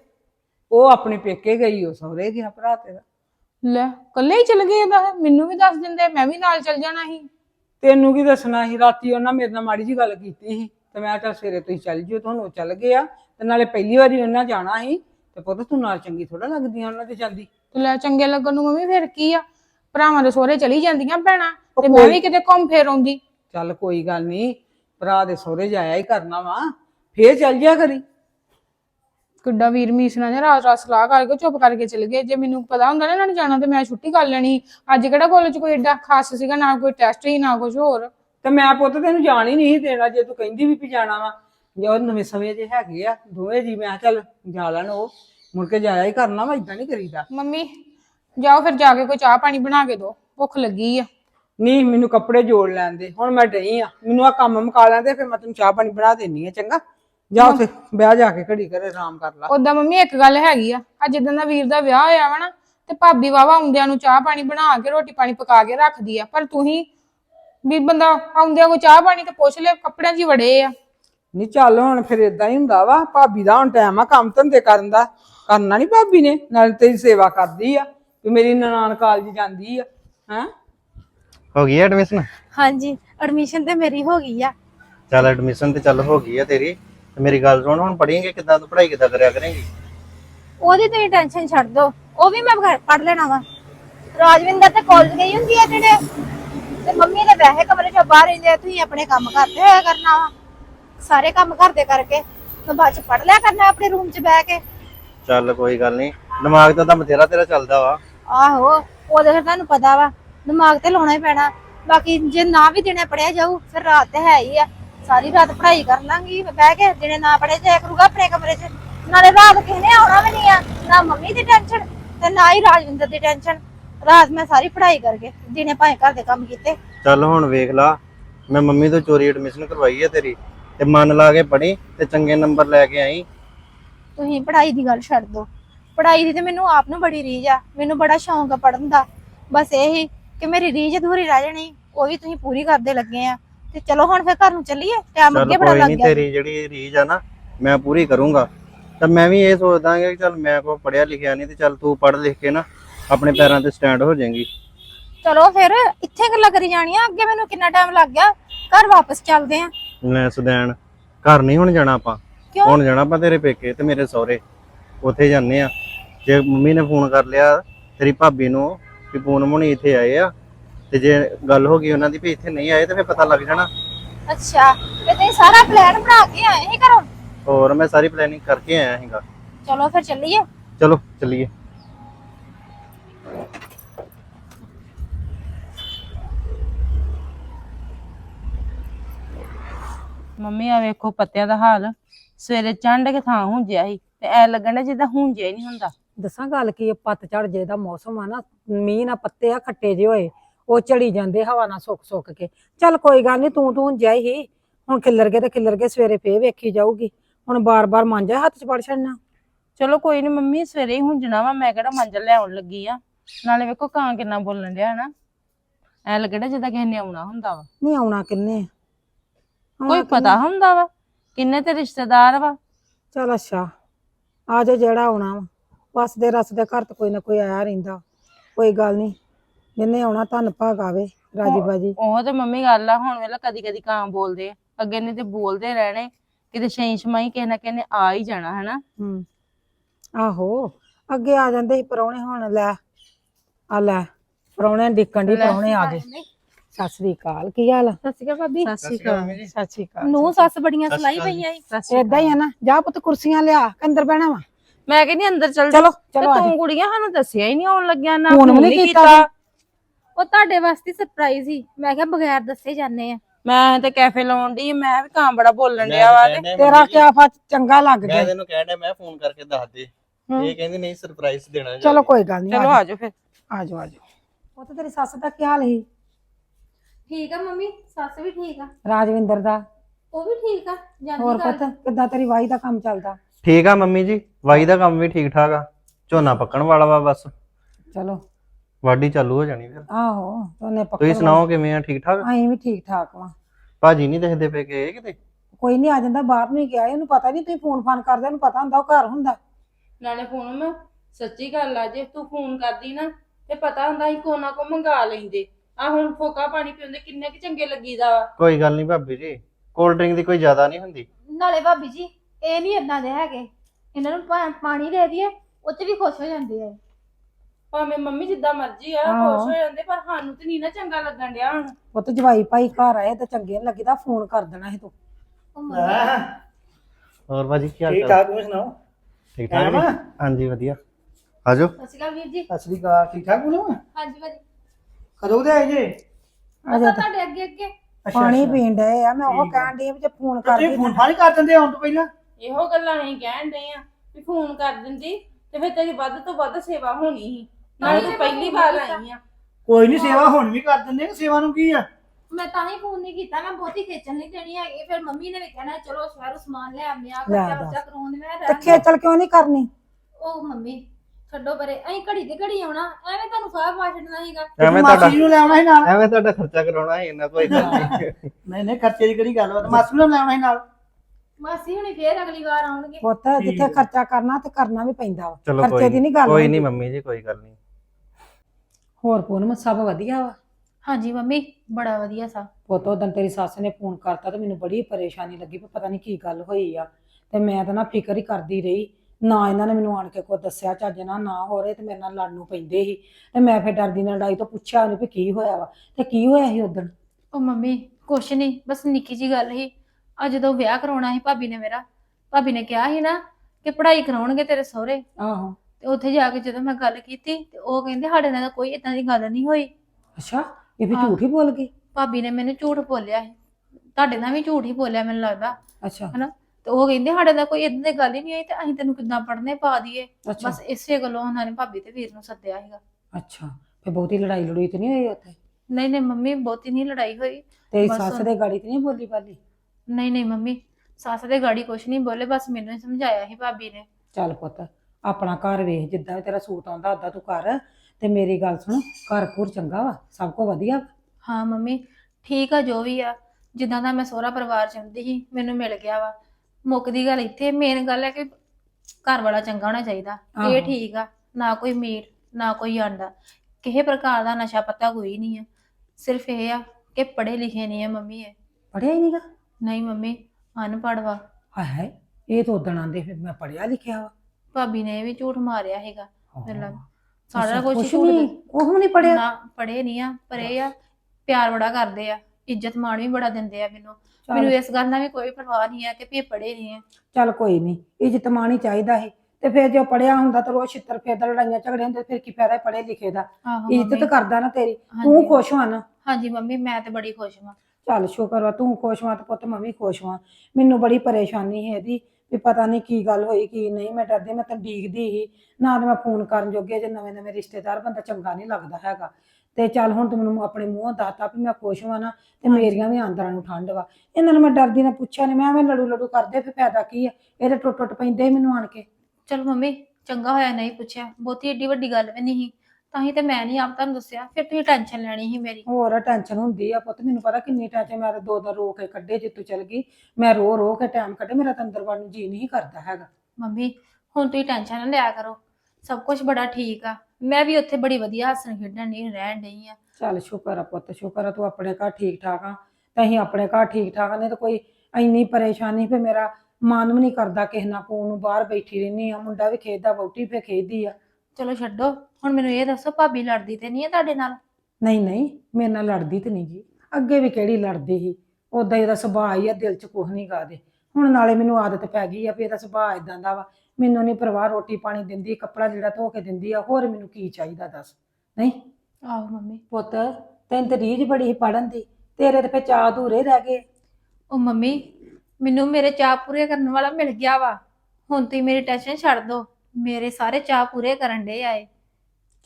[SPEAKER 2] ਉਹ ਆਪਣੇ ਪੇਕੇ ਗਈ ਉਹ ਸਹੁਰੇ ਗਿਆ ਭਰਾ ਤੇਰਾ।
[SPEAKER 4] ਲੈ ਇਕੱਲੇ ਹੀ ਚਲ ਗਏ ਦਾ ਮੈਨੂੰ ਵੀ ਦੱਸ ਦਿੰਦੇ ਮੈਂ ਵੀ ਨਾਲ ਚੱਲ ਜਾਣਾ ਸੀ।
[SPEAKER 2] ਤੈਨੂੰ ਕੀ ਦੱਸਣਾ ਸੀ? ਰਾਤੀ ਉਹਨਾਂ ਮੇਰੇ ਨਾਲ ਮਾੜੀ ਜੀ ਗੱਲ ਕੀਤੀ ਸੀ। ਤੇ ਮੈਂ ਤਾਂ ਸਵੇਰੇ ਤੁਸੀਂ ਚੱਲ ਜਿਓ ਤੁਹਾਨੂੰ ਉਹ ਚੱਲ ਗਏ ਆ। ਤੇ ਨਾਲੇ ਪਹਿਲੀ ਵਾਰੀ ਉਹਨਾਂ ਜਾਣਾ ਸੀ। ਤੇ ਪੁੱਤ ਤੂੰ ਨਾਲ ਚੰਗੀ ਥੋੜਾ ਲੱਗਦੀ ਆ ਉਹਨਾਂ ਦੇ ਜਾਂਦੀ
[SPEAKER 4] ਤੇ ਲੈ ਚੰਗੇ ਲੱਗਣ ਨੂੰ ਮੰਮੀ ਫਿਰ ਕੀ ਆ? ਭਰਾਵਾਂ ਦੇ ਸਹੁਰੇ ਚਲੀ ਜਾਂਦੀਆਂ ਭੈਣਾਂ ਤੇ ਮੈਂ ਵੀ ਕਿਤੇ ਘੁੰਮ ਫੇਰ ਆਉਂਦੀ।
[SPEAKER 2] ਚੱਲ ਕੋਈ ਗੱਲ ਨਹੀਂ ਭਰਾ ਦੇ ਸਹੁਰੇ ਜਾਇਆ ਹੀ ਕਰਨਾ ਵਾ ਫੇਰ ਚੱਲ ਜਿਆ ਕਰੀ।
[SPEAKER 4] ਕਿੱਡਾ ਵੀਰ ਮੀਸਣਾ ਜਿਹਾ ਰਾਤ ਰਾਤ ਸਲਾਹ ਕਰਕੇ ਚੁੱਪ ਕਰਕੇ ਚਲੇ ਗਏ। ਜੇ ਮੈਨੂੰ ਪਤਾ ਹੁੰਦਾ ਨਾ ਇਹਨਾਂ ਨੇ ਜਾਣਾ ਤੇ ਮੈਂ ਛੁੱਟੀ ਕਰ ਲੈਣੀ। ਅੱਜ ਕਿਹੜਾ ਕਾਲਜ ਕੋਈ ਏਡਾ ਖਾਸ ਸੀਗਾ ਨਾ ਕੋਈ ਟੈਸਟ ਹੀ ਨਾ ਕੁਝ ਹੋਰ।
[SPEAKER 2] ਤੇ ਮੈਂ ਪੁੱਤ ਤੈਨੂੰ ਜਾਣ ਹੀ ਨਹੀਂ ਦੇਣਾ ਜੇ ਤੂੰ ਕਹਿੰਦੀ ਵੀ ਵੀ ਜਾਣਾ ਵਾ। ਜੇ ਉਹ ਨਵੇਂ ਸਮੇਂ ਜੇ ਹੈਗੇ ਆ ਦੋਵੇਂ ਜੀ ਮੈਂ ਕਿਹਾ ਚੱਲ ਜਾ ਲੈਣ ਉਹ। ਮੁੜ ਕੇ ਜਾਇਆ ਹੀ ਕਰਨਾ ਵਾ ਇਦਾਂ ਨਹੀਂ ਕਰੀਦਾ।
[SPEAKER 4] ਮੰਮੀ ਜਾਓ ਫਿਰ ਜਾ ਕੇ ਕੋਈ ਚਾਹ ਪਾਣੀ ਬਣਾ ਕੇ ਦਿਓ ਭੁੱਖ ਲੱਗੀ ਆ।
[SPEAKER 2] ਨਹੀਂ ਮੈਨੂੰ ਕੱਪੜੇ ਜੋੜ ਲੈਣ ਦੇ ਹੁਣ ਮੈਂ ਡਈ ਆ। ਮੈਨੂੰ ਆ ਕੰਮ ਮੁਕਾ ਲੈਂਦੇ ਫਿਰ ਮੈਂ ਤੈਨੂੰ ਚਾਹ ਪਾਣੀ ਬਣਾ ਦੇਣੀ ਆ ਚੰਗਾ? ਜਾ ਉੱਥੇ ਬਹਿ ਜਾ ਕੇ ਘੜੀ ਘਰੇ ਆਰਾਮ ਕਰ ਲਾ।
[SPEAKER 4] ਉਦਾਂ ਮੰਮੀ ਇੱਕ ਗੱਲ ਹੈਗੀ ਆ ਅੱਜ ਜਿੱਦਾਂ ਦਾ ਵੀਰ ਦਾ ਵਿਆਹ ਹੋਇਆ ਵਾ ਨਾ ਤੇ ਭਾਬੀ ਵਾਵਾ ਆਉਂਦਿਆਂ ਨੂੰ ਚਾਹ ਪਾਣੀ ਬਣਾ ਕੇ ਰੋਟੀ ਪਾਣੀ ਪਕਾ ਕੇ ਰੱਖਦੀ ਆ ਪਰ ਤੁਸੀਂ ਵੀ ਬੰਦਾ ਆਉਂਦਿਆਂ ਕੋਈ ਚਾਹ ਪਾਣੀ ਤੇ ਪੁੱਛ ਲੈ ਕੱਪੜਿਆਂ 'ਚ ਹੀ ਵੜੇ ਆ।
[SPEAKER 2] ਨਹੀਂ ਚੱਲ ਹੁਣ ਫਿਰ ਇਦਾਂ ਹੀ ਹੁੰਦਾ ਵਾ ਭਾਬੀ ਦਾ ਹੁਣ ਟਾਈਮ ਆ ਕੰਮ ਧੰਦੇ ਕਰਨ ਦਾ ਕਰਨਾ ਨਹੀਂ ਭਾਬੀ ਨੇ ਨਾਲ ਤੇਰੀ ਸੇਵਾ ਕਰਦੀ ਆ। ਵੀ ਮੇਰੀ ਨਨਾਣ ਕਾਲਜ ਜਾਂਦੀ ਆ ਹੈਂ?
[SPEAKER 3] ਹੋ ਗਈ ਐਡਮਿਸ਼ਨ
[SPEAKER 1] ਹਾਂਜੀ ਐਡਮਿਸ਼ਨ ਤੇ ਮੇਰੀ ਹੋ ਗਈ ਆ।
[SPEAKER 3] ਚੱਲ ਐਡਮਿਸ਼ਨ ਤੇ ਚੱਲ ਹੋ ਗਈ ਆ ਤੇਰੀ। ਤੇ ਮੇਰੀ ਗੱਲ ਸੁਣ ਹੁਣ ਪੜ੍ਹੇਂਗੇ ਕਿੱਦਾਂ ਤੂੰ ਪੜ੍ਹਾਈ ਕਿੱਦਾਂ ਕਰਿਆ ਕਰੇਂਗੀ?
[SPEAKER 1] ਉਹਦੀ ਤੁਸੀਂ ਟੈਨਸ਼ਨ ਛੱਡ ਦੋ ਉਹ ਵੀ ਮੈਂ ਪੜ ਲੈਣਾ ਵਾ। ਰਾਜਵਿੰਦਰ ਤੇ ਕਾਲਜ ਗਈ ਹੁੰਦੀ ਆ ਜਿਹੜੇ। ਤੇ ਮੰਮੀ ਨੇ ਵੈਸੇ ਕਮਰੇ ਚੋਂ ਬਾਹਰ ਰਹਿੰਦੇ ਆ, ਤੁਸੀਂ ਆਪਣੇ ਕੰਮ ਕਰਦੇ ਹੋਇਆ ਕਰਨਾ ਵਾ। ਸਾਰੇ ਕੰਮ ਕਰਦੇ ਕਰਕੇ। ਤੇ ਬਾਅਦ ਚ ਪੜ ਲਿਆ ਕਰਨਾ ਆਪਣੇ ਰੂਮ 'ਚ ਬਹਿ ਕੇ।
[SPEAKER 3] ਚੱਲ ਕੋਈ ਗੱਲ ਨਹੀਂ ਦਿਮਾਗ ਤਾਂ ਤਾਂ ਬਥੇਰਾ ਤੇਰਾ ਚੱਲਦਾ ਵਾ।
[SPEAKER 1] ਆਹੋ ਉਹਦੇ ਫਿਰ ਤੁਹਾਨੂੰ ਪਤਾ ਵਾ ਦਿਮਾਗ ਤੇ ਲਾਉਣਾ ਹੀ ਪੈਣਾ। ਬਾਕੀ ਜੇ ਨਾ ਵੀ ਦਿਨੇ ਪੜਿਆ ਜਾਊ ਫਿਰ ਰਾਤ ਤੇ ਹੈ ਹੀ ਆ। ਸਾਰੀ ਰਾਤ ਪੜ੍ਹਾਈ ਕਰ ਲਾਂਗੀ ਬਹਿ ਕੇ ਦਿਨੇ ਨਾ ਪੜਿਆ ਜਾਇਆ ਕਰੂਗਾ ਆਪਣੇ ਕਮਰੇ 'ਚ। ਨਾਲੇ ਰਾਤ ਕਿਹਨੇ ਆਉਣਾ ਵੀ ਨਹੀਂ ਆ ਨਾ ਮੰਮੀ ਦੀ ਟੈਨਸ਼ਨ ਤੇ ਨਾ ਹੀ ਰਾਜਵਿੰਦਰ ਦੀ ਟੈਨਸ਼ਨ ਰਾਤ ਮੈਂ ਸਾਰੀ ਪੜ੍ਹਾਈ ਕਰਕੇ ਦਿਨੇ ਭਾਵੇਂ ਘਰ ਦੇ ਕੰਮ ਕੀਤੇ।
[SPEAKER 3] ਚੱਲ ਹੁਣ ਵੇਖ ਲਾ ਮੈਂ ਮੰਮੀ ਤੋਂ ਚੋਰੀ ਐਡਮਿਸ਼ਨ ਕਰਵਾਈ ਹੈ ਤੇਰੀ ਤੇ ਮਨ ਲਾ ਕੇ ਪੜ੍ਹੀ ਤੇ ਚੰਗੇ ਨੰਬਰ ਲੈ ਕੇ ਆਈ।
[SPEAKER 1] ਤੁਸੀਂ ਪੜ੍ਹਾਈ ਦੀ ਗੱਲ ਛੱਡ ਦਿਓ ਪੜ੍ਹਾਈ ਦੀ ਤੇ ਮੈਨੂੰ ਆਪ ਨੂੰ ਬੜੀ ਰੀਝ ਆ ਮੈਨੂੰ ਬੜਾ ਸ਼ੌਂਕ ਆ ਪੜ੍ਹਨ ਦਾ। ਬਸ ਇਹ ਕਿ ਮੇਰੀ ਰੀਝ ਅਧੂਰੀ ਰਹਿ ਜਾਣੀ ਉਹ ਵੀ ਤੁਸੀਂ ਪੂਰੀ ਕਰਦੇ ਲੱਗੇ ਆ। ਤੇ ਚਲੋ ਹੁਣ ਫਿਰ ਘਰ ਨੂੰ ਚੱਲੀਏ ਟਾਈਮ
[SPEAKER 3] ਚੱਲ
[SPEAKER 1] ਅੱਗੇ ਬੜਾ
[SPEAKER 3] ਕੋਈ
[SPEAKER 1] ਲੱਗ
[SPEAKER 3] ਨਹੀਂ
[SPEAKER 1] ਗਿਆ।
[SPEAKER 3] ਤੇਰੀ ਜਿਹੜੀ ਰੀਝ ਆ ਨਾ ਮੈਂ ਪੂਰੀ ਕਰੂੰਗਾ। ਤਾਂ ਮੈਂ ਵੀ ਇਹ ਸੋਚਦਾ ਕਿ ਚੱਲ ਮੈਂ ਕੋ ਪੜਿਆ ਲਿਖਿਆ ਨਹੀਂ ਤੇ ਚੱਲ ਤੂੰ ਪੜ੍ਹ ਲਿਖ ਕੇ ਨਾ ਆਪਣੇ ਪੈਰਾਂ ਤੇ ਸਟੈਂਡ ਹੋ ਜਾਏਂਗੀ।
[SPEAKER 1] ਚਲੋ ਫਿਰ ਇੱਥੇ ਗੱਲਾਂ ਕਰੀ ਜਾਣੀਆਂ ਅੱਗੇ ਮੈਨੂੰ ਕਿੰਨਾ ਟਾਈਮ ਲੱਗ ਗਿਆ ਘਰ ਵਾਪਸ ਚੱਲਦੇ ਆ।
[SPEAKER 3] ਲੈ ਸੁਦੈਣ ਘਰ ਨਹੀਂ ਹੁਣ ਜਾਣਾ ਆਪਾਂ।
[SPEAKER 1] ਕਿਉਂ?
[SPEAKER 3] ਹੁਣ ਜਾਣਾ ਆਪਾਂ ਤੇਰੇ ਪੇਕੇ ਤੇ ਮੇਰੇ ਸਹੁਰੇ। ਉੱਥੇ ਜਾਂਦੇ ਆ। ਜੇ ਮੰਮੀ ਨੇ ਫੋਨ ਕਰ ਲਿਆ ਤੇਰੀ ਭਾਬੀ ਨੂੰ ਕਿ ਪੂਨਮ ਹੁਣੀ ਇੱਥੇ ਆਏ ਆ ਤੇ ਜੇ ਗੱਲ ਹੋ ਗਈ ਉਹਨਾਂ ਦੀ ਵੀ ਇੱਥੇ ਨਹੀਂ ਆਏ ਤੇ ਫਿਰ ਪਤਾ ਲੱਗ ਜਾਣਾ।
[SPEAKER 1] ਅੱਛਾ ਤੇ ਤੁਸੀਂ ਸਾਰਾ ਪਲਾਨ ਬਣਾ ਕੇ ਆਏ ਸੀ ਘਰੋਂ?
[SPEAKER 3] ਹੋਰ ਮੈਂ ਸਾਰੀ ਪਲੈਨਿੰਗ ਕਰਕੇ ਆਇਆ ਸੀਗਾ।
[SPEAKER 1] ਚਲੋ ਫਿਰ ਚੱਲੀਏ।
[SPEAKER 3] ਚਲੋ ਚੱਲੀਏ।
[SPEAKER 5] ਮੰਮੀ ਆ ਵੇਖੋ ਪੱਤਿਆਂ ਦਾ ਹਾਲ। ਸਵੇਰੇ ਚੰਡ ਕੇ ਥਾਂ ਹੁੰਜਿਆ ਸੀ। ਤੇ ਐ ਲੱਗਣ ਜਿੱਦਾਂ ਹੁੰਜਿਆ ਹੀ ਨਹੀਂ ਹੁੰਦਾ।
[SPEAKER 6] ਦੱਸਾਂ ਗੱਲ ਕੀ ਆ, ਪੱਤ ਝੜ ਜੇ ਦਾ ਮੌਸਮ ਆ ਨਾ ਮੀਂਹ ਨਾ ਪੱਤੇ ਆ ਖੱਟੇ ਜਿਹੇ ਹੋਏ ਉਹ ਝੜੀ ਜਾਂਦੇ ਹਵਾ ਨਾਲ ਸੁੱਕ ਸੁੱਕ ਕੇ। ਚੱਲ ਕੋਈ ਗੱਲ ਨਹੀਂ ਤੂੰ ਤੂੰ ਜਾਈ ਹੀ। ਹੁਣ ਖਿੱਲਰ ਗਏ ਤੇ ਖਿੱਲਰ ਗਏ ਸਵੇਰੇ ਫੇਰ ਵੇਖੀ ਜਾਊਗੀ। ਹੁਣ ਬਾਰ-ਬਾਰ ਮਾਂਜਾ ਹੱਥ 'ਚ ਫੜ ਛੱਡਣਾ।
[SPEAKER 5] ਚਲੋ ਕੋਈ ਨਹੀਂ ਮੰਮੀ ਸਵੇਰੇ ਹੀ ਹੁੰਜਣਾ ਵਾ ਮੈਂ ਕਿਹੜਾ ਮੰਜਲ ਲਿਆਉਣ ਲੱਗੀ ਆ। ਨਾਲੇ ਵੇਖੋ ਕਾਂ ਕਿੰਨਾ ਬੋਲਣ ਡਿਆ ਹਨਾ। ਐ ਲੱਗਣਾ ਜਿੱਦਾਂ ਕਿਸੇ ਨੇ ਆਉਣਾ ਹੁੰਦਾ ਵਾ।
[SPEAKER 6] ਨਹੀਂ ਆਉਣਾ ਕਿੰਨੇ ਆ?
[SPEAKER 5] ਕੋਈ ਪਤਾ ਹੁੰਦਾ ਵਾ ਕਿੰਨੇ ਤੇ ਰਿਸ਼ਤੇਦਾਰ ਵਾ।
[SPEAKER 6] ਚੱਲ ਅੱਛਾ। ਆ ਜਾ ਜਿਹੜਾ ਆਉਣਾ ਵਾ। ਵਸਦੇ ਰਸਦੇ ਘਰ ਤੇ ਕੋਈ ਨਾ ਕੋਈ ਆਇਆ ਰਹਿੰਦਾ। ਕੋਈ ਗੱਲ ਨਹੀਂ ਜਿੰਨੇ ਆਉਣਾ ਧੰਨ ਭਾਗ ਆਵੇ ਰਾਜੀ ਬਾਜੀ।
[SPEAKER 5] ਉਹ ਤੇ ਮੰਮੀ ਗੱਲ ਆ ਹੁਣ ਵੇਲਾ ਕਦੀ ਕਦੀ ਕਾਂ ਬੋਲਦੇ ਆ। ਅੱਗੇ ਨਹੀਂ ਤੇ ਬੋਲਦੇ ਰਹਿਣੇ। ਕਿਤੇ ਛੇਂ ਛਮਾਈ ਕਿਸੇ ਨਾ ਕਿਸੇ ਨੇ ਆ ਹੀ ਜਾਣਾ ਹਨਾ?
[SPEAKER 6] ਹੂੰ। ਆਹੋ ਅੱਗੇ ਆ ਜਾਂਦੇ ਸੀ ਪਰੌਣੇ ਹੁਣ ਲੈ ਆ ਲੈ ਪਰੌਣੇ ਡਿੱਕਣ ਦੀ ਪਰੌਣੇ ਆ ਗਏ। ਸਤਿ ਸ੍ਰੀ ਅਕਾਲ ਕੀ ਹਾਲ? ਆ
[SPEAKER 1] ਸਤਿ ਸ਼੍ਰੀ ਅਕਾਲ ਭਾਬੀ।
[SPEAKER 5] ਸਤਿ ਸ਼੍ਰੀ ਅਕਾਲ
[SPEAKER 6] ਸਤਿ ਸ੍ਰੀ ਅਕਾਲ
[SPEAKER 1] ਨੂੰ ਸੱਸ ਬੜੀਆਂ ਸਲਾਈ ਪਈਆਂ ਈ।
[SPEAKER 6] ਏਦਾਂ ਹੀ ਆ ਨਾ ਜਾ ਪੁੱਤ ਕੁਰਸੀਆਂ ਲਿਆ ਕਿ ਅੰਦਰ ਬਹਿਣਾ ਵਾ?
[SPEAKER 5] ਮੈਂ ਕਹਿੰਦੀ ਅੰਦਰ ਚੱਲ। ਜਾ
[SPEAKER 6] ਚਲੋ
[SPEAKER 5] ਤੇ
[SPEAKER 6] ਚਲੋ ਆ
[SPEAKER 5] ਤੂੰ ਕੁੜੀਆਂ ਸਾਨੂੰ ਦੱਸਿਆ ਹੀ ਨਹੀਂ ਆਉਣ ਲੱਗਿਆ ਨਾ
[SPEAKER 6] ਫੋਨ ਵੀ
[SPEAKER 5] phone
[SPEAKER 6] ਨੀ
[SPEAKER 5] ਨੀ
[SPEAKER 6] ਕੀਤਾ।
[SPEAKER 1] ਉਹ ਤੁਹਾਡੇ ਵਾਸਤੇ ਸਰਪ੍ਰਾਈਜ਼ ਸੀ ਮੈਂ ਕਿਹਾ ਬਗੈਰ ਦੱਸੇ ਜਾਂਦੇ ਆ।
[SPEAKER 5] ਮੈਂ ਤੇ ਕੈਫੇ ਲਾਉਣ ਦੀ ਮੈਂ ਵੀ ਕਾਂ ਬੜਾ ਬੋਲਣ ਡਿਆ ਵਾ ਤੇ।
[SPEAKER 6] ਤੇਰਾ ਕਿਆ ਫਾ ਚੰਗਾ ਲੱਗ
[SPEAKER 3] ਮੈਂ
[SPEAKER 6] ਗਿਆ।
[SPEAKER 3] ਤੈਨੂੰ ਕਹਿਣ ਡਿਆ ਮੈਂ ਫੋਨ ਕਰਕੇ ਦੱਸ ਦੇ। ਇਹ ਕਹਿੰਦੀ ਨਹੀਂ ਸਰਪ੍ਰਾਈਜ਼ ਦੇਣਾ
[SPEAKER 6] ਚਲੋ। ਕੋਈ ਗੱਲ ਨਹੀਂ
[SPEAKER 5] ਚਲੋ ਆ ਜਾਓ ਫਿਰ।
[SPEAKER 6] ਆ ਜਾਓ ਆ ਜਾਓ। ਉਹ ਤਾਂ ਤੇਰੀ ਸੱਸ ਦਾ ਕੀ ਹਾਲ ਸੀ?
[SPEAKER 1] ਠੀਕ ਆ ਮੰਮੀ? ਸੱਸ ਵੀ ਠੀਕ ਆ?
[SPEAKER 6] ਰਾਜਵਿੰਦਰ ਦਾ।
[SPEAKER 1] ਉਹ ਵੀ ਠੀਕ ਆ? ਜਾਂਦੀ
[SPEAKER 6] ਹੋਰ। ਪੁੱਤ ਕਿੱਦਾਂ ਤੇਰੀ ਵਾਈ ਦਾ ਕੰਮ ਚੱਲਦਾ?
[SPEAKER 3] ਠੀਕ ਆ ਮੰਮੀ ਜੀ ਵਾਈ ਦਾ ਕੰਮ ਵੀ ਠੀਕ ਠਾਕ ਆ। ਝੋਨਾ ਪੱਕਣ ਵਾਲਾ ਵਾ ਬਸ।
[SPEAKER 6] ਚਲੋ।
[SPEAKER 3] ਵਾਢੀ ਚਾਲੂ ਹੋ ਜਾਣੀ ਫਿਰ।
[SPEAKER 6] ਆਹੋ ਉਹਨੇ ਪੱਕਾ
[SPEAKER 3] ਤੁਸੀਂ ਸੁਣਾਓ ਕਿਵੇਂ ਆ ਠੀਕ ਠਾਕ?
[SPEAKER 6] ਅਸੀਂ ਵੀ ਠੀਕ ਠਾਕ ਵਾਂ।
[SPEAKER 3] ਭਾਜੀ ਨਹੀਂ ਦਿਖਦੇ ਪਏ ਗਏ ਕਿਤੇ?
[SPEAKER 6] ਕੋਈ ਨਹੀਂ ਆ ਜਾਂਦਾ ਬਾਹਰ ਨੂੰ ਹੀ ਗਿਆ ਉਹਨੂੰ ਪਤਾ ਨਹੀਂ ਤੁਸੀਂ ਫੋਨ ਫਾਨ ਕਰਦੇ ਉਹਨੂੰ ਪਤਾ ਹੁੰਦਾ ਉਹ ਘਰ ਹੁੰਦਾ।
[SPEAKER 5] ਨਾਲੇ ਫੋਨ ਮੈਂ ਸੱਚੀ ਗੱਲ ਆ ਜੇ ਤੂੰ ਫੋਨ ਕਰਦੀ ਨਾ ਤੇ ਪਤਾ ਹੁੰਦਾ ਸੀ ਕੋਨਾ ਕੋ ਮੰਗਾ ਲੈਂਦੇ। ਆ ਹੁਣ ਫੋਕਾ ਪਾਣੀ ਪੀਉਂਦੇ ਕਿੰਨੇ ਕਿ ਚੰਗੇ ਲੱਗੀਦਾ ਵਾ।
[SPEAKER 3] ਕੋਈ ਗੱਲ ਨਹੀਂ ਭਾਬੀ ਜੀ ਕੋਲਡ ਡਰਿੰਕ ਦੀ ਕੋਈ ਜ਼ਿਆਦਾ ਨਹੀਂ ਹੁੰਦੀ।
[SPEAKER 1] ਨਾਲੇ ਭਾਬੀ ਜੀ ਇਹ ਨਹੀਂ ਇਦਾਂ ਦੇ ਹੈਗੇ। ਇਹਨਾਂ ਨੂੰ ਪਾ- ਪਾਣੀ ਦੇ ਦਈਏ ਉਹ ਚ ਵੀ ਖੁਸ਼ ਹੋ ਜਾਂਦੇ ਆ।
[SPEAKER 5] ਭਾਵੇਂ ਮੰਮੀ ਜਿੱਦਾਂ ਮਰਜ਼ੀ ਆ
[SPEAKER 6] ਹਾਂ।
[SPEAKER 5] ਖੁਸ਼ ਹੋ ਜਾਂਦੇ ਪਰ ਸਾਨੂੰ ਤੇ ਨਹੀਂ ਨਾ ਚੰਗਾ ਲੱਗਣ ਡਿਆ ਹੁਣ।
[SPEAKER 6] ਪੁੱਤ ਜਵਾਈ ਭਾਈ ਘਰ ਆਏ ਤਾਂ ਚੰਗੇ ਨੀ ਲੱਗੀਦਾ ਫੋਨ ਕਰ ਦੇਣਾ ਸੀ ਤੂੰ।
[SPEAKER 1] ਉਹ ਮੰਮੀ
[SPEAKER 3] ਹੋਰ ਭਾਜੀ ਕੀ ਹਾਲ
[SPEAKER 7] ਠੀਕ
[SPEAKER 3] ਚਾਲ?
[SPEAKER 7] ਠਾਕ ਤੁਸੀਂ ਸੁਣਾਓ?
[SPEAKER 3] ਠੀਕ ਠਾਕ ਜੀ? ਹਾਂਜੀ ਵਧੀਆ। ਆਜੋ।
[SPEAKER 1] ਸਤਿ ਸ਼੍ਰੀ ਅਕਾਲ ਵੀਰ ਜੀ।
[SPEAKER 7] ਸਤਿ ਸ੍ਰੀ ਅਕਾਲ ਠੀਕ ਠਾਕ ਬੋਲੋ?
[SPEAKER 1] ਹਾਂਜੀ ਭਾਜੀ।
[SPEAKER 7] ਕਦੋਂ ਦੇ ਆਏ ਜੇ?
[SPEAKER 6] ਆ ਜਾ
[SPEAKER 1] ਬਸ ਤੁਹਾਡੇ ਅੱਗੇ ਅੱਗੇ।
[SPEAKER 6] ਪਾਣੀ ਪੀਣ ਡਏ ਆ ਮੈਂ ਉਹ
[SPEAKER 7] ਠੀਕ ਆ।
[SPEAKER 6] ਕਹਿਣ ਵੀ ਜੇ ਫੋਨ
[SPEAKER 7] ਤੁਸੀਂ
[SPEAKER 6] ਕਰਦੀ
[SPEAKER 7] ਫੋਨ ਫਾਨੀ ਕਰ ਦਿੰਦੇ ਆਉਣ ਤੋਂ ਪਹਿਲਾਂ?
[SPEAKER 5] ਇਹੋ ਗੱਲਾਂ ਅਸੀਂ ਕਹਿਣ ਡਏ ਆ ਵੀ ਫੋਨ ਕਰ ਦਿੰਦੀ ਤੇ ਫਿਰ ਤੇਰੀ ਵੱਧ ਤੋਂ ਵੱਧ ਸੇਵਾ ਹੋਣੀ ਸੀ। ਨਾਲੇ ਤੂੰ ਪਹਿਲੀ ਵਾਰ ਆਈ ਆ।
[SPEAKER 7] ਕੋਈ ਨਹੀਂ ਸੇਵਾ ਹੁਣ ਵੀ ਕਰ ਦਿੰਦੇ ਆ, ਸੇਵਾ ਨੂੰ ਕੀ ਆ?
[SPEAKER 1] ਮੈਂ ਤਾਂ ਹੀ ਫੋਨ ਨਹੀਂ ਕੀਤਾ ਮੈਂ ਬਹੁਤੀ ਖੇਚਲ ਨਹੀਂ ਦੇਣੀ ਹੈਗੀ। ਫਿਰ ਮੰਮੀ ਨੇ ਵੀ ਕਹਿਣਾ ਚਲੋ ਸ਼ਹਿਰੋਂ ਸਮਾਨ ਲੈ ਆਉਂਦੇ ਆ
[SPEAKER 6] ਲੈ
[SPEAKER 1] ਖਰਚਾ
[SPEAKER 6] ਦੱਸ।
[SPEAKER 1] ਖਰਚਾ ਕਰਾਉਣ ਮੈਂ
[SPEAKER 6] ਤੇ
[SPEAKER 1] ਰਹਿਣ।
[SPEAKER 6] ਖੇਚਲ ਕਿਉਂ ਨਹੀਂ ਕਰਨੀ?
[SPEAKER 1] ਉਹ ਮੰਮੀ ਛੱਡੋ ਪਰੇ ਅਸੀਂ ਘੜੀ ਤੇ ਘੜੀ ਆਉਣਾ ਐਵੇਂ ਤੁਹਾਨੂੰ ਸਾਹ ਪਾ ਛੱਡਣਾ ਸੀਗਾ।
[SPEAKER 3] ਐਵੇਂ
[SPEAKER 7] ਮਾਸੀ
[SPEAKER 3] ਤੁਹਾਡਾ
[SPEAKER 7] ਨੂੰ ਲੈ ਆਉਣਾ ਸੀ ਨਾਲ।
[SPEAKER 3] ਐਵੇਂ ਤੁਹਾਡਾ ਖਰਚਾ ਕਰਾਉਣਾ ਹੈ ਇਹਨਾਂ ਕੋਈ ਗੱਲ ਨਹੀਂ
[SPEAKER 7] ਨਹੀਂ ਨਹੀਂ ਖਰਚੇ ਦੀ ਕਿਹੜੀ ਗੱਲ ਵਾ? ਤੇ ਮਾਸੀ ਨੂੰ ਲੈ ਆਉਣਾ ਸੀ ਨਾਲ।
[SPEAKER 1] ਮਾਸੀ ਹੁਣੀ ਫੇਰ ਅਗਲੀ ਵਾਰ ਆਉਣਗੇ।
[SPEAKER 6] ਪੁੱਤ ਜਿੱਥੇ। ਖਰਚਾ ਕਰਨਾ ਤੇ ਕਰਨਾ ਵੀ ਪੈਂਦਾ ਵਾ।
[SPEAKER 3] ਚਲੋ
[SPEAKER 6] ਖਰਚੇ
[SPEAKER 3] ਕੋਈ
[SPEAKER 6] ਦੀ ਨਹੀਂ
[SPEAKER 3] ਨਹੀਂ
[SPEAKER 6] ਗੱਲ
[SPEAKER 3] ਕੋਈ। ਨਹੀਂ ਮੰਮੀ ਜੀ ਕੋਈ ਗੱਲ ਨਹੀਂ
[SPEAKER 6] ਹੋਰ ਪੂਨਮ ਸਭ ਵਧੀਆ ਵਾ?
[SPEAKER 1] ਹਾਂਜੀ ਮੰਮੀ ਬੜਾ ਵਧੀਆ ਸਾ।
[SPEAKER 6] ਪੁੱਤ ਉਦੋਂ ਤੇਰੀ ਸੱਸ ਨੇ ਫੋਨ ਕਰਤਾ ਤੇ ਮੈਨੂੰ ਬੜੀ ਪਰੇਸ਼ਾਨੀ ਲੱਗੀ ਵੀ ਪਤਾ ਨਹੀਂ ਕੀ ਗੱਲ ਹੋਈ ਆ। ਤੇ ਮੈਂ ਤਾਂ ਨਾ ਫਿਕਰ ਹੀ ਕਰਦੀ ਰਹੀ ਨਾ ਇਹਨਾਂ ਨੇ ਮੈਨੂੰ ਆਣ ਕੇ ਕੋਈ ਦੱਸਿਆ ਚੱਜ ਨਾਲ ਨਾ ਹੋ ਰਹੇ ਤੇ ਮੇਰੇ ਨਾਲ ਲੜਨ ਪੈਂਦੇ ਸੀ। ਤੇ ਮੈਂ ਫਿਰ ਡਰਦੀ ਨਾਲ ਲੜਾਈ ਤੋਂ ਪੁੱਛਿਆ ਉਹਨੂੰ ਵੀ ਕੀ ਹੋਇਆ ਵਾ? ਤੇ ਕੀ ਹੋਇਆ ਸੀ ਉਦੋਂ?
[SPEAKER 1] ਉਹ ਮੰਮੀ ਕੁਛ ਨਹੀਂ ਬਸ ਨਿੱਕੀ ਜੀ ਗੱਲ ਸੀ। ਆ ਜਦੋਂ ਵਿਆਹ ਕਰਾਉਣਾ ਸੀ ਭਾਬੀ ਨੇ ਮੇਰਾ ਭਾਬੀ ਨੇ ਕਿਹਾ ਸੀ ਨਾ ਕਿ ਪੜ੍ਹਾਈ ਕਰਾਉਣਗੇ ਤੇਰੇ ਸਹੁਰੇ।
[SPEAKER 6] ਆਹੋ।
[SPEAKER 1] ਤੇ ਉੱਥੇ ਜਾ ਕੇ ਜਦੋਂ ਮੈਂ ਗੱਲ ਕੀਤੀ ਤੇ ਉਹ ਕਹਿੰਦੇ ਸਾਡੇ ਨਾਲ ਤਾਂ ਕੋਈ ਇਦਾਂ ਦੀ ਗੱਲ ਨਹੀਂ ਹੋਈ।
[SPEAKER 6] ਅੱਛਾ ਇਹ ਵੀ। ਝੂਠ ਹੀ ਬੋਲ ਗਈ?
[SPEAKER 1] ਭਾਬੀ ਨੇ ਮੈਨੂੰ ਝੂਠ ਬੋਲਿਆ ਸੀ। ਤੁਹਾਡੇ ਨਾਲ ਵੀ ਝੂਠ ਹੀ ਬੋਲਿਆ ਮੈਨੂੰ ਲੱਗਦਾ।
[SPEAKER 6] ਅੱਛਾ।
[SPEAKER 1] ਤੇ ਉਹ ਕਹਿੰਦੇ ਸਾਡੇ ਨਾਲ ਕੋਈ ਇਦਾਂ ਦੀ ਗੱਲ ਹੀ ਨਹੀਂ ਹੋਈ ਤੇ ਅਸੀਂ ਤੈਨੂੰ ਕਿੱਦਾਂ ਪੜ੍ਹਨੇ ਪਾ ਦਈਏ।
[SPEAKER 6] ਅੱਛਾ।
[SPEAKER 1] ਬਸ ਇਸੇ ਗੱਲੋਂ ਉਹਨਾਂ ਨੇ ਭਾਬੀ ਤੇ ਵੀਰ ਨੂੰ ਸੱਦਿਆ ਸੀਗਾ।
[SPEAKER 6] ਅੱਛਾ ਫੇ ਬਹੁਤੀ ਲੜਾਈ ਲੜੂਈ ਤੇ ਨਹੀਂ ਹੋਈ ਉੱਥੇ?
[SPEAKER 1] ਨਹੀਂ ਨਹੀਂ ਮੰਮੀ ਬਹੁਤੀ ਨਹੀਂ ਲੜਾਈ ਹੋਈ। ਬਸ
[SPEAKER 6] ਸੱਸ ਦੇ ਗਾੜੀ ਤੇ ਨਹੀਂ ਬੋਲੀ ਬਾਲੀ
[SPEAKER 1] ਨਹੀਂ ਨਹੀਂ ਮੰਮੀ ਸੱਸ ਦੇ ਗਾੜੀ ਕੁਛ ਨਹੀਂ ਬੋਲੇ ਬਸ ਮੈਨੂੰ ਹੀ ਸਮਝਾਇਆ ਸੀ ਭਾਬੀ ਨੇ।
[SPEAKER 6] ਚੱਲ ਪੁੱਤ ਆਪਣਾ ਘਰ ਵੇਖ ਜਿੱਦਾਂ ਵੀ ਤੇਰਾ ਸੂਟ ਆਉਂਦਾ ਓਦਾਂ ਤੂੰ ਕਰ। ਤੇ ਮੇਰੀ ਗੱਲ ਸੁਣ ਘਰ ਘੁਰ ਚੰਗਾ ਵਾ ਸਭ ਕੁਝ ਵਧੀਆ ਵਾ।
[SPEAKER 1] ਹਾਂ ਮੰਮੀ ਠੀਕ ਆ ਜੋ ਵੀ ਆ। ਜਿੱਦਾਂ ਦਾ ਮੈਂ ਸਹੁਰਾ ਪਰਿਵਾਰ ਚਾਹੁੰਦੀ ਸੀ ਮੈਨੂੰ ਮਿਲ ਗਿਆ ਵਾ। ਮੁੱਕਦੀ ਗੱਲ ਇੱਥੇ ਮੇਨ ਗੱਲ ਹੈ ਕਿ ਘਰ ਵਾਲਾ ਚੰਗਾ ਹੋਣਾ ਚਾਹੀਦਾ।
[SPEAKER 6] ਆਹੋ।
[SPEAKER 1] ਇਹ ਠੀਕ ਆ ਨਾ ਕੋਈ ਮੀਟ ਨਾ ਕੋਈ ਆਂਡਾ ਕਿਸੇ ਪ੍ਰਕਾਰ ਦਾ ਨਸ਼ਾ ਪੱਤਾ ਕੋਈ ਨਹੀਂ ਆ। ਸਿਰਫ ਇਹ ਆ ਕਿ ਪੜ੍ਹੇ ਲਿਖੇ ਨਹੀਂ ਆ ਮੰਮੀ ਇਹ।
[SPEAKER 6] ਪੜਿਆ ਹੀ ਨਹੀਂਗਾ
[SPEAKER 1] ਨਹੀਂ ਮੰਮੀ ਅਨਪੜ੍ਹ ਵਾ।
[SPEAKER 6] ਹਾਏ ਹਾਏ ਇਹ ਤਾਂ ਉਦਣ ਆਂਦੇ ਫਿਰ ਮੈਂ ਪੜਿਆ ਲਿਖਿਆ ਵਾ।
[SPEAKER 1] ਭਾਬੀ ਨੇ ਇਹ ਵੀ ਝੂਠ ਮਾਰਿਆ ਹੈਗਾ ਲੱਗ- ਸਾਰਾ ਕੁਝ ਝੂਠ
[SPEAKER 6] ਨਹੀਂ ਉਹ ਨਹੀਂ ਪੜਿਆ
[SPEAKER 1] ਨਾ ਪੜ੍ਹੇ ਨਹੀਂ ਆ ਪਰ ਇਹ ਆ ਪਿਆਰ ਬੜਾ ਕਰਦੇ ਆ। ਇੱਜ਼ਤ ਮਾਣ ਵੀ ਬੜਾ ਦਿੰਦੇ ਆ ਮੈਨੂੰ। ਮੈਨੂੰ ਇਸ ਗੱਲ ਨਾਲ ਵੀ ਕੋਈ ਪਰਵਾਹ ਨਹੀਂ ਆ ਕਿ ਵੀ ਇਹ ਪੜ੍ਹੇ ਨਹੀਂ ਆ
[SPEAKER 6] ਚੱਲ ਕੋਈ ਨਹੀਂ ਇੱਜ਼ਤ ਮਾਣੀ ਚਾਹੀਦਾ ਹੈ ਤੇ ਫਿਰ ਜੇ ਪੜਿਆ ਹੁੰਦਾ ਤਾਂ ਰੋਜ਼ ਛਿੱਤਰ ਫੇਰਦਾ ਲੜਾਈਆਂ ਝਗੜੇ ਹੁੰਦੇ ਫਿਰ ਕੀ ਫਾਇਦਾ ਪੜੇ ਲਿਖੇ ਦਾ?
[SPEAKER 1] ਆਹੋ
[SPEAKER 6] ਇੱਜ਼ਤ
[SPEAKER 1] ਮੰਮੀ।
[SPEAKER 6] ਕਰਦਾ ਨਾ ਤੇਰੀ। ਤੂੰ
[SPEAKER 1] ਹਾਂਜੀ।
[SPEAKER 6] ਖੁਸ਼ ਹੋਣਾ ਨਾ?
[SPEAKER 1] ਹਾਂਜੀ ਮੰਮੀ ਮੈਂ ਤੇ ਬੜੀ ਖੁਸ਼ ਹਾਂ
[SPEAKER 6] ਚੱਲ ਸ਼ੁਕਰ ਵਾ ਤੂੰ ਖੁਸ਼ ਵਾਂ ਤੇ ਪੁੱਤ ਮੈਂ ਵੀ ਖੁਸ਼ ਵਾਂ। ਮੈਨੂੰ ਬੜੀ ਪਰੇਸ਼ਾਨੀ ਹੈ ਇਹਦੀ ਵੀ ਪਤਾ ਨਹੀਂ ਕੀ ਗੱਲ ਹੋਈ ਕੀ ਨਹੀਂ। ਮੈਂ ਡਰਦੀ ਮੈਂ ਤਾਂ ਡੀਕਦੀ ਹੀ ਨਾ ਤਾਂ ਮੈਂ ਫੋਨ ਕਰਨ ਜੋਗੇ ਜੇ ਨਵੇਂ ਨਵੇਂ ਰਿਸ਼ਤੇਦਾਰ ਬੰਦਾ ਚੰਗਾ ਨਹੀਂ ਲੱਗਦਾ ਹੈਗਾ। ਤੇ ਚੱਲ ਹੁਣ ਤੂੰ ਮੈਨੂੰ ਆਪਣੇ ਮੂੰਹੋਂ ਦੱਸਤਾ ਵੀ ਮੈਂ ਖੁਸ਼ ਵਾਂ ਨਾ ਤੇ ਮੇਰੀਆਂ ਵੀ ਆਂਦਰਾਂ ਨੂੰ ਠੰਡ ਵਾ। ਇਹਨਾਂ ਨੂੰ ਮੈਂ ਡਰਦੀ ਨੇ ਪੁੱਛਿਆ ਨਹੀਂ ਮੈਂ ਐਵੇਂ ਲੜੂ ਲੜੂ ਕਰਦੇ ਫਿਰ ਫਾਇਦਾ ਕੀ ਹੈ ਇਹਦੇ ਟੁੱਟ ਟੁੱਟ ਪੈਂਦੇ ਸੀ ਮੈਨੂੰ ਆਣ ਕੇ।
[SPEAKER 1] ਚਲ ਮੰਮੀ ਚੰਗਾ ਹੋਇਆ ਨਹੀਂ ਪੁੱਛਿਆ। ਬਹੁਤੀ ਏਡੀ ਵੱਡੀ ਗੱਲ ਵੀ ਨਹੀਂ ਤਾਂ ਹੀ ਤੇ ਮੈਂ ਨਹੀਂ ਆਪ ਤੁਹਾਨੂੰ ਦੱਸਿਆ। ਫਿਰ ਤੁਸੀਂ ਟੈਨਸ਼ਨ ਲੈਣੀ ਸੀ ਮੇਰੀ।
[SPEAKER 6] ਹੋਰ ਟੈਨਸ਼ਨ ਹੁੰਦੀ ਆ ਪੁੱਤ ਮੈਨੂੰ ਪਤਾ ਕਿੰਨੀ ਟੈਨਸ਼ਨ ਮੈਂ ਤਾਂ ਦੋ ਦਿਨ ਰੋ ਕੇ ਕੱਢੇ ਜੇ ਤੂੰ ਚਲ ਗਈ। ਮੈਂ ਰੋ ਰੋ ਕੇ ਟਾਈਮ ਕੱਢੇ ਮੇਰਾ ਤਾਂ ਅੰਦਰ ਵੜਨ ਨੂੰ ਜੀ ਨਹੀਂ ਕਰਦਾ ਹੈਗਾ।
[SPEAKER 1] ਮੰਮੀ ਹੁਣ ਤੁਸੀਂ ਟੈਨਸ਼ਨ ਨਾ ਲਿਆ ਕਰੋ। ਸਭ ਕੁਝ ਬੜਾ ਠੀਕ ਆ। ਮੈਂ ਵੀ ਉੱਥੇ ਬੜੀ ਵਧੀਆ ਹੱਸਣ ਖੇਡਣ ਨਹੀਂ ਰਹਿਣ ਡਈ ਆ।
[SPEAKER 6] ਚੱਲ ਸ਼ੁਕਰ ਆ ਪੁੱਤ ਸ਼ੁਕਰ ਆ ਤੂੰ ਆਪਣੇ ਘਰ ਠੀਕ ਠਾਕ ਆ। ਤੇ ਅਸੀਂ ਆਪਣੇ ਘਰ ਠੀਕ ਠਾਕ ਆ ਨਹੀਂ ਤਾਂ ਕੋਈ ਇੰਨੀ ਪਰੇਸ਼ਾਨੀ ਫੇ ਮੇਰਾ ਮਨ ਵੀ ਨਹੀਂ ਕਰਦਾ ਕਿਸੇ ਨਾਲ ਫੋਨ ਨੂੰ ਬਾਹਰ ਬੈਠੀ ਰਹਿੰਦੀ ਆ ਮੁੰਡਾ ਵੀ ਖੇਡਦਾ ਵਹੁਟੀ ਫੇ ਖੇਡਦੀ ਆ।
[SPEAKER 1] ਚਲੋ ਛੱਡੋ ਹੁਣ ਮੈਨੂੰ ਇਹ ਦੱਸੋ ਭਾਬੀ ਲੜਦੀ ਤੇ ਨਹੀਂ ਹੈ ਤੁਹਾਡੇ ਨਾਲ?
[SPEAKER 6] ਨਹੀਂ ਨਹੀਂ ਮੇਰੇ ਨਾਲ ਲੜਦੀ ਤੇ ਨਹੀਂ ਜੀ ਅੱਗੇ ਵੀ ਕਿਹੜੀ ਲੜਦੀ ਸੀ? ਉਦਾਂ ਇਹਦਾ ਸੁਭਾਅ ਹੀ ਆ ਦਿਲ 'ਚ ਕੁਝ ਨਹੀਂ ਗਾਦੇ ਹੁਣ ਨਾਲੇ ਮੈਨੂੰ ਆਦਤ ਪੈ ਗਈ ਆ ਵੀ ਇਹਦਾ ਸੁਭਾਅ ਇਦਾਂ ਦਾ ਵਾ। ਮੈਨੂੰ ਨਹੀਂ ਪਰਵਾਹ ਰੋਟੀ ਪਾਣੀ ਦਿੰਦੀ ਕੱਪੜਾ ਜਿਹੜਾ ਧੋ ਕੇ ਦਿੰਦੀ ਆ ਹੋਰ ਮੈਨੂੰ ਕੀ ਚਾਹੀਦਾ ਦੱਸ? ਨਹੀਂ?
[SPEAKER 1] ਆਹੋ ਮੰਮੀ।
[SPEAKER 6] ਪੁੱਤ ਤੈਨੂੰ ਤੇ ਰੀਝ ਬੜੀ ਸੀ ਪੜਨ ਦੀ ਤੇਰੇ ਤੇ ਫੇ ਚਾਅ ਅਧੂਰੇ ਰਹਿ ਗਏ।
[SPEAKER 1] ਉਹ ਮੰਮੀ ਮੈਨੂੰ ਮੇਰੇ ਚਾਹ ਪੂਰੇ ਕਰਨ ਵਾਲਾ ਮਿਲ ਗਿਆ ਵਾ। ਹੁਣ ਤੁਸੀਂ ਮੇਰੀ ਟੈਨਸ਼ਨ ਛੱਡ ਦਿਓ ਮੇਰੇ ਸਾਰੇ ਚਾਹ ਪੂਰੇ ਕਰਨ ਦੇ ਆਏ।